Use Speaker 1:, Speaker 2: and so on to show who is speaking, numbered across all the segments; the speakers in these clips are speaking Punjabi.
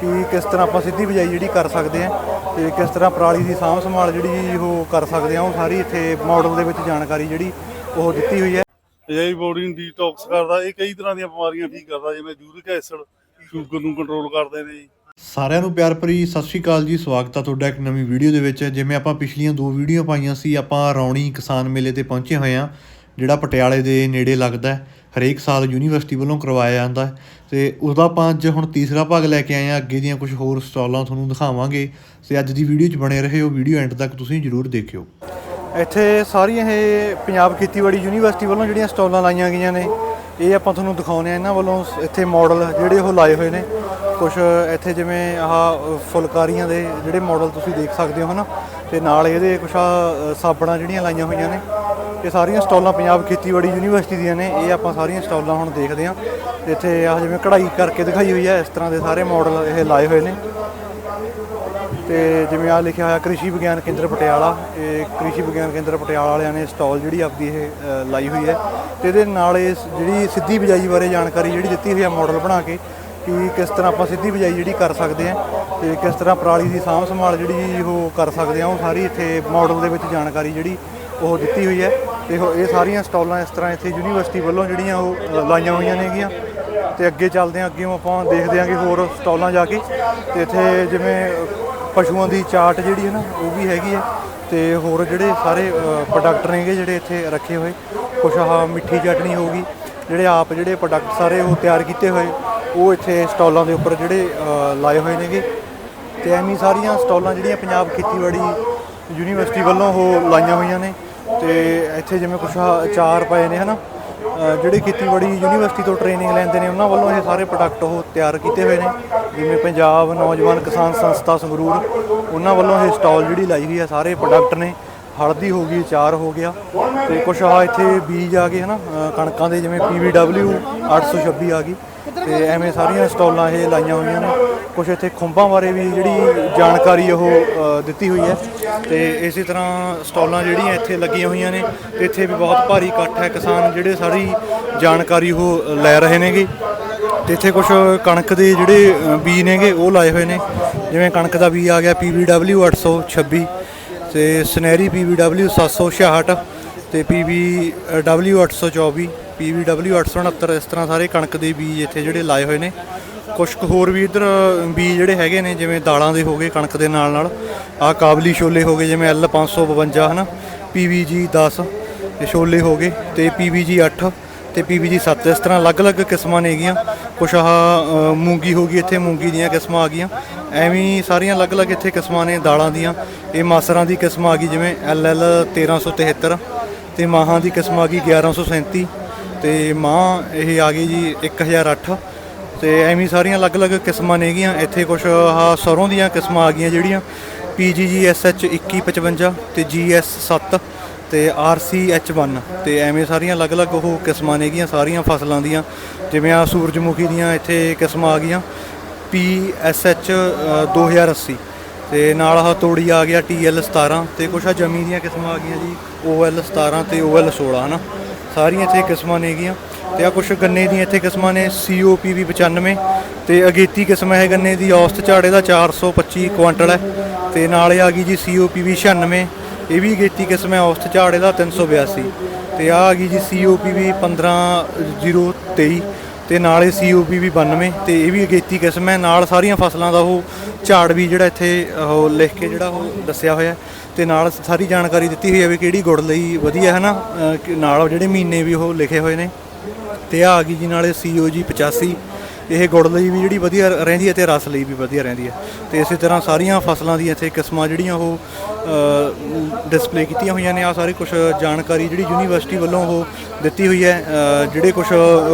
Speaker 1: ਕਿ ਕਿਸ ਤਰ੍ਹਾਂ ਆਪਾਂ ਸਿੱਧੀ ਬਿਜਾਈ ਜਿਹੜੀ ਕਰ ਸਕਦੇ ਆ ਤੇ ਕਿਸ ਤਰ੍ਹਾਂ ਪਰਾਲੀ ਦੀ ਸਾਂਭ ਸੰਭਾਲ ਜਿਹੜੀ ਉਹ ਕਰ ਸਕਦੇ ਆ ਉਹ ਸਾਰੀ ਇੱਥੇ ਮਾਡਲ ਦੇ ਵਿੱਚ ਜਾਣਕਾਰੀ ਜਿਹੜੀ ਉਹ ਦਿੱਤੀ ਹੋਈ ਹੈ।
Speaker 2: ਇਹ ਬੋਡੀ ਨੂੰ ਡੀਟੌਕਸ ਕਰਦਾ ਇਹ ਕਈ ਤਰ੍ਹਾਂ ਦੀਆਂ ਬਿਮਾਰੀਆਂ ਠੀਕ ਕਰਦਾ ਜਿਵੇਂ ਯੂਰਿਕ ਐਸਿਡ ਸ਼ੂਗਰ ਨੂੰ ਕੰਟਰੋਲ ਕਰਦੇ ਨੇ ਜੀ।
Speaker 3: ਸਾਰਿਆਂ ਨੂੰ ਪਿਆਰ ਭਰੀ ਸਤਿ ਸ਼੍ਰੀ ਅਕਾਲ ਜੀ ਸਵਾਗਤ ਹੈ ਤੁਹਾਡਾ ਇੱਕ ਨਵੀਂ ਵੀਡੀਓ ਦੇ ਵਿੱਚ। ਜਿਵੇਂ ਆਪਾਂ ਪਿਛਲੀਆਂ ਦੋ ਵੀਡੀਓ ਪਾਈਆਂ ਸੀ ਆਪਾਂ ਰੌਣੀ ਕਿਸਾਨ ਮੇਲੇ ਤੇ ਪਹੁੰਚੇ ਹੋਏ ਹਾਂ ਜਿਹੜਾ ਪਟਿਆਲੇ ਦੇ ਨੇੜੇ ਲੱਗਦਾ ਹੈ। ਹਰੇਕ ਸਾਲ ਯੂਨੀਵਰਸਿਟੀ ਵੱਲੋਂ ਕਰਵਾਇਆ ਜਾਂਦਾ ਹੈ ਤੇ ਉਹਦਾ ਆਪਾਂ ਅੱਜ ਹੁਣ ਤੀਸਰਾ ਭਾਗ ਲੈ ਕੇ ਆਏ ਹਾਂ। ਅੱਗੇ ਦੀਆਂ ਕੁਝ ਹੋਰ ਸਟਾਲਾਂ ਤੁਹਾਨੂੰ ਦਿਖਾਵਾਂਗੇ ਤੇ ਅੱਜ ਦੀ ਵੀਡੀਓ 'ਚ ਬਣੇ ਰਹੇ। ਹੋ ਵੀਡੀਓ ਐਂਡ ਤੱਕ ਤੁਸੀਂ ਜਰੂਰ ਦੇਖਿਓ।
Speaker 1: ਇੱਥੇ ਸਾਰੀਆਂ ਇਹ ਪੰਜਾਬ ਖੇਤੀਬਾੜੀ ਯੂਨੀਵਰਸਿਟੀ ਵੱਲੋਂ ਜਿਹੜੀਆਂ ਸਟਾਲਾਂ ਲਾਈਆਂ ਗਈਆਂ ਨੇ, ਇਹ ਆਪਾਂ ਤੁਹਾਨੂੰ ਦਿਖਾਉਂਦੇ ਆ ਇਹਨਾਂ ਵੱਲੋਂ ਇੱਥੇ ਮਾਡਲ ਜਿਹੜੇ ਉਹ ਲਾਏ ਹੋਏ ਨੇ। ਕੁਝ ਇੱਥੇ ਜਿਵੇਂ ਆਹ ਫੁਲਕਾਰੀਆਂ ਦੇ ਜਿਹੜੇ ਮਾਡਲ ਤੁਸੀਂ ਦੇਖ ਸਕਦੇ ਹੋ ਹਨਾ। ਤੇ ਨਾਲ ਇਹਦੇ ਕੁਝ ਆ ਸਾਬਣਾਂ ਜਿਹੜੀਆਂ ਲਾਈਆਂ ਹੋਈਆਂ ਨੇ। ਇਹ ਸਾਰੀਆਂ ਸਟਾਲਾਂ ਪੰਜਾਬ ਖੇਤੀਬਾੜੀ ਯੂਨੀਵਰਸਿਟੀ ਦੀਆਂ ਨੇ, ਇਹ ਆਪਾਂ ਸਾਰੀਆਂ ਸਟਾਲਾਂ ਹੁਣ ਦੇਖਦੇ ਹਾਂ। ਤੇ ਇੱਥੇ ਆਹ ਜਿਵੇਂ ਕਢਾਈ ਕਰਕੇ ਦਿਖਾਈ ਹੋਈ ਹੈ, ਇਸ ਤਰ੍ਹਾਂ ਦੇ ਸਾਰੇ ਮਾਡਲ ਇਹ ਲਾਏ ਹੋਏ ਨੇ। ਤੇ ਜਿਵੇਂ ਆ ਲਿਖਿਆ ਹੋਇਆ ਕ੍ਰਿਸ਼ੀ ਵਿਗਿਆਨ ਕੇਂਦਰ ਪਟਿਆਲਾ, ਇਹ ਕ੍ਰਿਸ਼ੀ ਵਿਗਿਆਨ ਕੇਂਦਰ ਪਟਿਆਲਾ ਵਾਲਿਆਂ ਨੇ ਸਟਾਲ ਜਿਹੜੀ ਆਪਦੀ ਇਹ ਲਾਈ ਹੋਈ ਹੈ। ਤੇ ਇਹਦੇ ਨਾਲ ਇਹ ਜਿਹੜੀ ਸਿੱਧੀ ਬਿਜਾਈ ਬਾਰੇ ਜਾਣਕਾਰੀ ਜਿਹੜੀ ਦਿੱਤੀ ਹੋਈ ਹੈ ਮਾਡਲ ਬਣਾ ਕੇ, ਕਿ ਕਿਸ ਤਰ੍ਹਾਂ ਆਪਾਂ ਸਿੱਧੀ ਬਿਜਾਈ ਜਿਹੜੀ ਕਰ ਸਕਦੇ ਹਾਂ ਤੇ ਕਿਸ ਤਰ੍ਹਾਂ ਪਰਾਲੀ ਦੀ ਸਾਂਭ ਸੰਭਾਲ ਜਿਹੜੀ ਉਹ ਕਰ ਸਕਦੇ ਹਾਂ, ਉਹ ਸਾਰੀ ਇੱਥੇ ਮਾਡਲ ਦੇ ਵਿੱਚ ਜਾਣਕਾਰੀ ਜਿਹੜੀ ਉਹ ਦਿੱਤੀ ਹੋਈ ਹੈ। ਤੇ ਉਹ- ਇਹ ਸਾਰੀਆਂ ਸਟਾਲਾਂ ਇਸ ਤਰ੍ਹਾਂ ਇੱਥੇ ਯੂਨੀਵਰਸਿਟੀ ਵੱਲੋਂ ਜਿਹੜੀਆਂ ਉਹ ਅ, ਲਾਈਆਂ ਹੋਈਆਂ ਨੇਗੀਆਂ। ਤੇ ਅੱਗੇ ਚੱਲਦੇ ਹਾਂ ਅੱਗੇ ਆਪਾਂ ਦੇਖਦੇ ਹਾਂ ਕਿ ਹੋਰ ਸਟਾਲਾਂ ਜਾ ਕੇ। ਤੇ ਇੱਥੇ ਜਿਵੇਂ ਪਸ਼ੂਆਂ ਦੀ ਚਾਟ ਜਿਹੜੀ ਹੈ ਨਾ ਉਹ ਵੀ ਹੈਗੀ ਹੈ। ਤੇ ਹੋਰ ਜਿਹੜੇ ਸਾਰੇ ਪ੍ਰੋਡਕਟ ਨੇਗੇ ਜਿਹੜੇ ਇੱਥੇ ਰੱਖੇ ਹੋਏ। ਕੁਛ ਆਹ ਮਿੱਠੀ ਚਟਣੀ ਹੋਊਗੀ ਜਿਹੜੇ ਆਪ ਜਿਹੜੇ ਪ੍ਰੋਡਕਟ ਸਾਰੇ ਉਹ ਤਿਆਰ ਕੀਤੇ ਹੋਏ। ਉਹ ਇੱਥੇ ਸਟਾਲਾਂ ਦੇ ਉੱਪਰ ਜਿਹੜੇ ਲਾਏ ਹੋਏ ਨੇਗੇ। ਤੇ ਐਵੇਂ ਸਾਰੀਆਂ ਸਟਾਲਾਂ ਜਿਹੜੀਆਂ ਪੰਜਾਬ ਖੇਤੀਬਾੜੀ ਯੂਨੀਵਰਸਿਟੀ ਵੱਲੋਂ ਉਹ ਲਾਈਆਂ ਹੋਈਆਂ ਨੇ। ਤੇ ਇੱਥੇ ਜਿਵੇਂ ਕੁਛ ਆਹ ਅਚਾਰ ਪਏ ਨੇ ਹਨਾ? ਅ, ਜਿਹੜੇ ਖੇਤੀਬਾੜੀ ਯੂਨੀਵਰਸਿਟੀ ਤੋਂ ਟ੍ਰੇਨਿੰਗ ਲੈਂਦੇ ਨੇ ਉਹਨਾਂ ਵੱਲੋਂ ਇਹ ਸਾਰੇ ਪ੍ਰੋਡਕਟ ਉਹ ਤਿਆਰ ਕੀਤੇ ਹੋਏ ਨੇ। ਜਿਵੇਂ ਪੰਜਾਬ ਨੌਜਵਾਨ ਕਿਸਾਨ ਸੰਸਥਾ ਸੰਗਰੂਰ ਉਹਨਾਂ ਵੱਲੋਂ ਇਹ ਸਟਾਲ ਜਿਹੜੀ ਲਾਈ ਹੋਈ ਹੈ ਸਾਰੇ ਪ੍ਰੋਡਕਟ ਨੇ। ਹਲਦੀ ਹੋ ਗਈ ਅਚਾਰ ਹੋ ਗਿਆ ਤੇ ਕੁਛ ਆ ਇੱਥੇ ਬੀਜ ਆ ਗਏ ਹਨਾ? ਅ, ਕਣਕਾਂ ਦੇ ਜਿਵੇਂ PVW 826 ਆ ਗਈ। ਤੇ ਐਵੇਂ ਸਾਰੀਆਂ ਸਟਾਲਾਂ ਇਹ ਲਾਈਆਂ ਹੋਈਆਂ ਨੇ। ਕੁਛ ਇੱਥੇ ਖੁੰਬਾਂ ਬਾਰੇ ਵੀ ਜਿਹੜੀ ਜਾਣਕਾਰੀ ਉਹ ਦਿੱਤੀ ਹੋਈ ਹੈ। ਤੇ ਇਸੇ ਤਰ੍ਹਾਂ ਸਟਾਲਾਂ ਜਿਹੜੀਆਂ ਇੱਥੇ ਲੱਗੀਆਂ ਹੋਈਆਂ ਨੇ ਤੇ ਇੱਥੇ ਵੀ ਬਹੁਤ ਭਾਰੀ ਇਕੱਠ ਹੈ। ਕਿਸਾਨ ਜਿਹੜੇ ਸਾਰੀ ਜਾਣਕਾਰੀ ਉਹ ਲੈ ਰਹੇ ਨੇਗੇ। ਤੇ ਇੱਥੇ ਕੁਝ ਕਣਕ ਦੇ ਜਿਹੜੇ ਬੀਜ ਨੇਗੇ ਉਹ ਲਾਏ ਹੋਏ ਨੇ। ਜਿਵੇਂ ਕਣਕ ਦਾ ਬੀਜ ਆ ਗਿਆ PVW 826 ਤੇ ਸਨੈਰੀ PVW 766 ਤੇ PVW 824 PVW 869 ਇਸ ਤਰ੍ਹਾਂ ਸਾਰੇ ਕਣਕ ਦੇ ਬੀਜ ਇੱਥੇ ਜਿਹੜੇ ਲਾਏ ਹੋਏ ਨੇ। ਕੁਝ ਕੁ ਹੋਰ ਵੀ ਇਧਰ ਬੀਜ ਜਿਹੜੇ ਹੈਗੇ ਨੇ, ਜਿਵੇਂ ਦਾਲਾਂ ਦੇ ਹੋ ਗਏ ਕਣਕ ਦੇ ਨਾਲ ਨਾਲ। ਆਹ ਕਾਬਲੀ ਛੋਲੇ ਹੋ ਗਏ, ਜਿਵੇਂ L552 ਹਨਾ? PVG 10 ਤੇ ਛੋਲੇ ਹੋ ਗਏ, ਤੇ PVG 8 ਤੇ PVG 7 ਇਸ ਤਰ੍ਹਾਂ ਅਲੱਗ-ਅਲੱਗ ਕਿਸਮਾਂ ਨੇਗੀਆਂ ਕੁਛ ਆਹ ਮੂੰਗੀ ਹੋ ਗਈ, ਇੱਥੇ ਮੂੰਗੀ ਦੀਆਂ ਕਿਸਮਾਂ ਆ ਗਈਆਂ। ਐਵੇਂ ਸਾਰੀਆਂ ਅਲੱਗ-ਅਲੱਗ ਇੱਥੇ ਕਿਸਮਾਂ ਨੇ, ਦਾਲਾਂ ਦੀਆਂ। ਇਹ ਮਾਸਰਾਂ ਦੀ ਕਿਸਮ ਆ ਗਈ, ਜਿਵੇਂ LL 1373 ਤੇ ਮਾਹਾਂ ਦੀ ਕਿਸਮ ਆ ਗਈ 1137 ਤੇ ਮਾਂ ਇਹ ਆ ਗਈ ਜੀ 1008 ਤੇ ਐਵੇਂ ਸਾਰੀਆਂ ਅਲੱਗ-ਅਲੱਗ ਕਿਸਮਾਂ ਨੇਗੀਆਂ ਇੱਥੇ ਕੁਝ ਆਹ ਸਰੋਂ ਦੀਆਂ ਕਿਸਮਾਂ ਆ ਗਈਆਂ ਜਿਹੜੀਆਂ। PGGSH 2155 ਤੇ GS 7 ਤੇ RCH1 ਤੇ ਐਵੇਂ ਸਾਰੀਆਂ ਅਲੱਗ-ਅਲੱਗ ਉਹ ਕਿਸਮਾਂ ਨੇਗੀਆਂ ਸਾਰੀਆਂ ਫਸਲਾਂ ਦੀਆਂ। ਜਿਵੇਂ ਆ ਸੂਰਜਮੁਖੀ ਦੀਆਂ ਇੱਥੇ ਕਿਸਮਾਂ ਆ ਗਈਆਂ। PSH 2080 ਤੇ ਨਾਲ ਆਹ ਤੋੜੀ ਆ ਗਿਆ TL 17 ਤੇ ਕੁਛ ਆ ਜਮੀ ਦੀਆਂ ਕਿਸਮਾਂ ਆ ਗਈਆਂ ਜੀ OL 17 ਤੇ OL 16 ਹਨਾ? ਸਾਰੀਆਂ ਇੱਥੇ ਕਿਸਮਾਂ ਨੇਗੀਆਂ ਤੇ ਆ ਕੁਛ ਗੰਨੇ ਦੀਆਂ ਇੱਥੇ ਕਿਸਮਾਂ ਨੇ COPV 95 ਤੇ ਅਗੇਤੀ ਕਿਸਮ ਹੈ ਗੰਨੇ ਦੀ, ਔਸਤ ਝਾੜੇ ਦਾ 425 ਕੁਆਂਟਲ ਹੈ। ਤੇ ਨਾਲ ਆ ਗਈ ਜੀ COPV 96 ਇਹ ਵੀ ਅਗੇਤੀ ਕਿਸਮ ਹੈ, ਔਸਤ ਝਾੜੇ ਦਾ 382 ਤੇ ਆ ਆ ਗਈ ਜੀ COPV 15023 ਤੇ ਨਾਲ ਇਹ ਵੀ 92 ਤੇ ਇਹ ਵੀ ਅਗੇਤੀ ਕਿਸਮ ਹੈ, ਨਾਲ ਸਾਰੀਆਂ ਫਸਲਾਂ ਦਾ ਉਹ ਝਾੜ ਵੀ ਜਿਹੜਾ ਇੱਥੇ ਉਹ ਲਿਖ ਕੇ ਜਿਹੜਾ ਉਹ ਦੱਸਿਆ ਹੋਇਆ ਤੇ ਨਾਲ ਸਾਰੀ ਜਾਣਕਾਰੀ ਦਿੱਤੀ ਹੋਈ ਹੈ ਵੀ ਕਿਹੜੀ ਗੁੜ ਲਈ ਵਧੀਆ ਹੈ ਨਾ ਅ, ਕਿ ਨਾਲ ਜਿਹੜੇ ਮਹੀਨੇ ਵੀ ਉਹ ਲਿਖੇ ਹੋਏ ਨੇ। ਤੇ ਆ ਆ ਗਈ ਜੀ ਨਾਲੇ COG 85 ਇਹ ਗੁੜ ਲਈ ਵੀ ਜਿਹੜੀ ਵਧੀਆ ਰਹਿੰਦੀ ਹੈ ਤੇ ਰਸ ਲਈ ਵੀ ਵਧੀਆ ਰਹਿੰਦੀ ਹੈ। ਤੇ ਇਸੇ ਤਰ੍ਹਾਂ ਸਾਰੀਆਂ ਫਸਲਾਂ ਦੀਆਂ ਇੱਥੇ ਕਿਸਮਾਂ ਜਿਹੜੀਆਂ ਉਹ ਡਿਸਪਲੇ ਕੀਤੀਆਂ ਹੋਈਆਂ ਨੇ ਆ ਸਾਰੇ ਕੁਝ ਜਾਣਕਾਰੀ ਜਿਹੜੀ ਯੂਨੀਵਰਸਿਟੀ ਵੱਲੋਂ ਉਹ ਦਿੱਤੀ ਹੋਈ ਹੈ। ਜਿਹੜੇ ਕੁਝ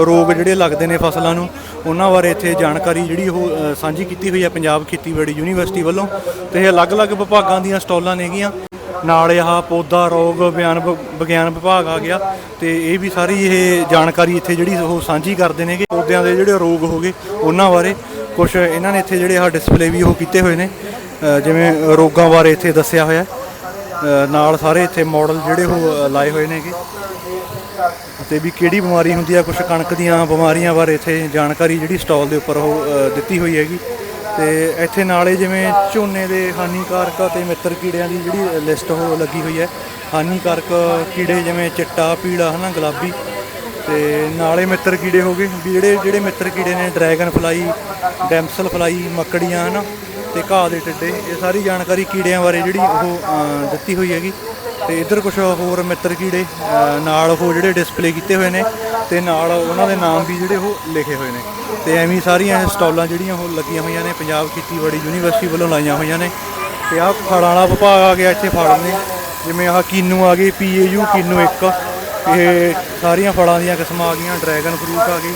Speaker 1: ਰੋਗ ਜਿਹੜੇ ਲੱਗਦੇ ਨੇ ਫਸਲਾਂ ਨੂੰ, ਉਹਨਾਂ ਬਾਰੇ ਇੱਥੇ ਜਾਣਕਾਰੀ ਜਿਹੜੀ ਉਹ ਸਾਂਝੀ ਕੀਤੀ ਹੋਈ ਹੈ ਪੰਜਾਬ ਖੇਤੀਬਾੜੀ ਯੂਨੀਵਰਸਿਟੀ ਵੱਲੋਂ। ਤੇ ਇਹ ਅਲੱਗ-ਅਲੱਗ ਵਿਭਾਗਾਂ ਦੀਆਂ ਸਟਾਲਾਂ ਨੇਗੀਆਂ ਨਾਲ ਆਹ ਪੌਦਾ ਰੋਗ ਵਿਗਿਆਨ ਵਿ- ਵਿਗਿਆਨ ਵਿਭਾਗ ਆ ਗਿਆ। ਤੇ ਇਹ ਵੀ ਸਾਰੀ ਇਹ ਜਾਣਕਾਰੀ ਇੱਥੇ ਜਿਹੜੀ ਉਹ ਸਾਂਝੀ ਕਰਦੇ ਨੇਗੇ ਪੌਦਿਆਂ ਦੇ ਜਿਹੜੇ ਰੋਗ ਹੋ ਗਏ, ਉਹਨਾਂ ਬਾਰੇ ਕੁਝ ਇਹਨਾਂ ਨੇ ਇੱਥੇ ਜਿਹੜੇ ਆਹ ਡਿਸਪਲੇ ਵੀ ਉਹ ਕੀਤੇ ਹੋਏ ਨੇ। ਜਿਵੇਂ ਰੋਗਾਂ ਬਾਰੇ ਇੱਥੇ ਦੱਸਿਆ ਹੋਇਆ ਨਾਲ ਸਾਰੇ ਇੱਥੇ ਮਾਡਲ ਜਿਹੜੇ ਉਹ ਲਾਏ ਹੋਏ ਨੇਗੇ। ਤੇ ਵੀ ਕਿਹੜੀ ਬਿਮਾਰੀ ਹੁੰਦੀ ਆ ਕੁਝ ਕਣਕ ਦੀਆਂ ਬਿਮਾਰੀਆਂ ਬਾਰੇ ਇੱਥੇ ਜਾਣਕਾਰੀ ਜਿਹੜੀ ਸਟਾਲ ਦੇ ਉੱਪਰ ਉਹ ਦਿੱਤੀ ਹੋਈ ਹੈਗੀ। ਤੇ ਇੱਥੇ ਨਾਲੇ ਜਿਵੇਂ ਝੋਨੇ ਦੇ ਹਾਨੀਕਾਰਕ ਅਤੇ ਮਿੱਤਰ ਕੀੜਿਆਂ ਦੀ ਜਿਹੜੀ ਲਿਸਟ ਉਹ ਲੱਗੀ ਹੋਈ ਹੈ। ਹਾਨੀਕਾਰਕ ਕੀੜੇ ਜਿਵੇਂ ਚਿੱਟਾ, ਪੀਲਾ, ਹਨਾ, ਗੁਲਾਬੀ। ਤੇ ਨਾਲੇ ਮਿੱਤਰ ਕੀੜੇ ਹੋ ਗਏ। ਵੀ ਜਿਹੜੇ ਜਿਹੜੇ ਮਿੱਤਰ ਕੀੜੇ ਨੇ, ਡਰੈਗਨ ਫਲਾਈ, ਡੈਮਸਲ ਫਲਾਈ, ਮੱਕੜੀਆਂ, ਹਨਾ। ਤੇ ਘਾਹ ਦੇ ਟਿੱਡੇ, ਇਹ ਸਾਰੀ ਜਾਣਕਾਰੀ ਕੀੜਿਆਂ ਬਾਰੇ ਜਿਹੜੀ ਉਹ ਦਿੱਤੀ ਹੋਈ ਹੈਗੀ। ਤੇ ਇੱਧਰ ਕੁਝ ਹੋਰ ਮਿੱਤਰ ਕੀੜੇ ਨਾਲ ਉਹ ਜਿਹੜੇ ਡਿਸਪਲੇ ਕੀਤੇ ਹੋਏ ਨੇ, ਤੇ ਨਾਲ ਉਹਨਾਂ ਦੇ ਨਾਮ ਵੀ ਜਿਹੜੇ ਉਹ ਲਿਖੇ ਹੋਏ ਨੇ। ਤੇ ਐਵੇਂ ਸਾਰੀਆਂ ਇਹ ਸਟਾਲਾਂ ਜਿਹੜੀਆਂ ਉਹ ਲੱਗੀਆਂ ਹੋਈਆਂ ਨੇ, ਪੰਜਾਬ ਖੇਤੀਬਾੜੀ ਯੂਨੀਵਰਸਿਟੀ ਵੱਲੋਂ ਲਾਈਆਂ ਹੋਈਆਂ ਨੇ। ਤੇ ਆਹ ਫਲਾਂ ਵਾਲਾ ਵਿਭਾਗ ਆ ਗਿਆ ਇੱਥੇ ਫੜਨ ਨੇ ਜਿਵੇਂ ਆਹ ਕੀਨੂ ਆ ਗਏ, ਪੀਏਯੂ, ਕੀਨੂ 1 ਇਹ ਸਾਰੀਆਂ ਫਲਾਂ ਦੀਆਂ ਕਿਸਮਾਂ ਆ ਗਈਆਂ, ਡਰੈਗਨ ਫਰੂਟ ਆ ਗਈ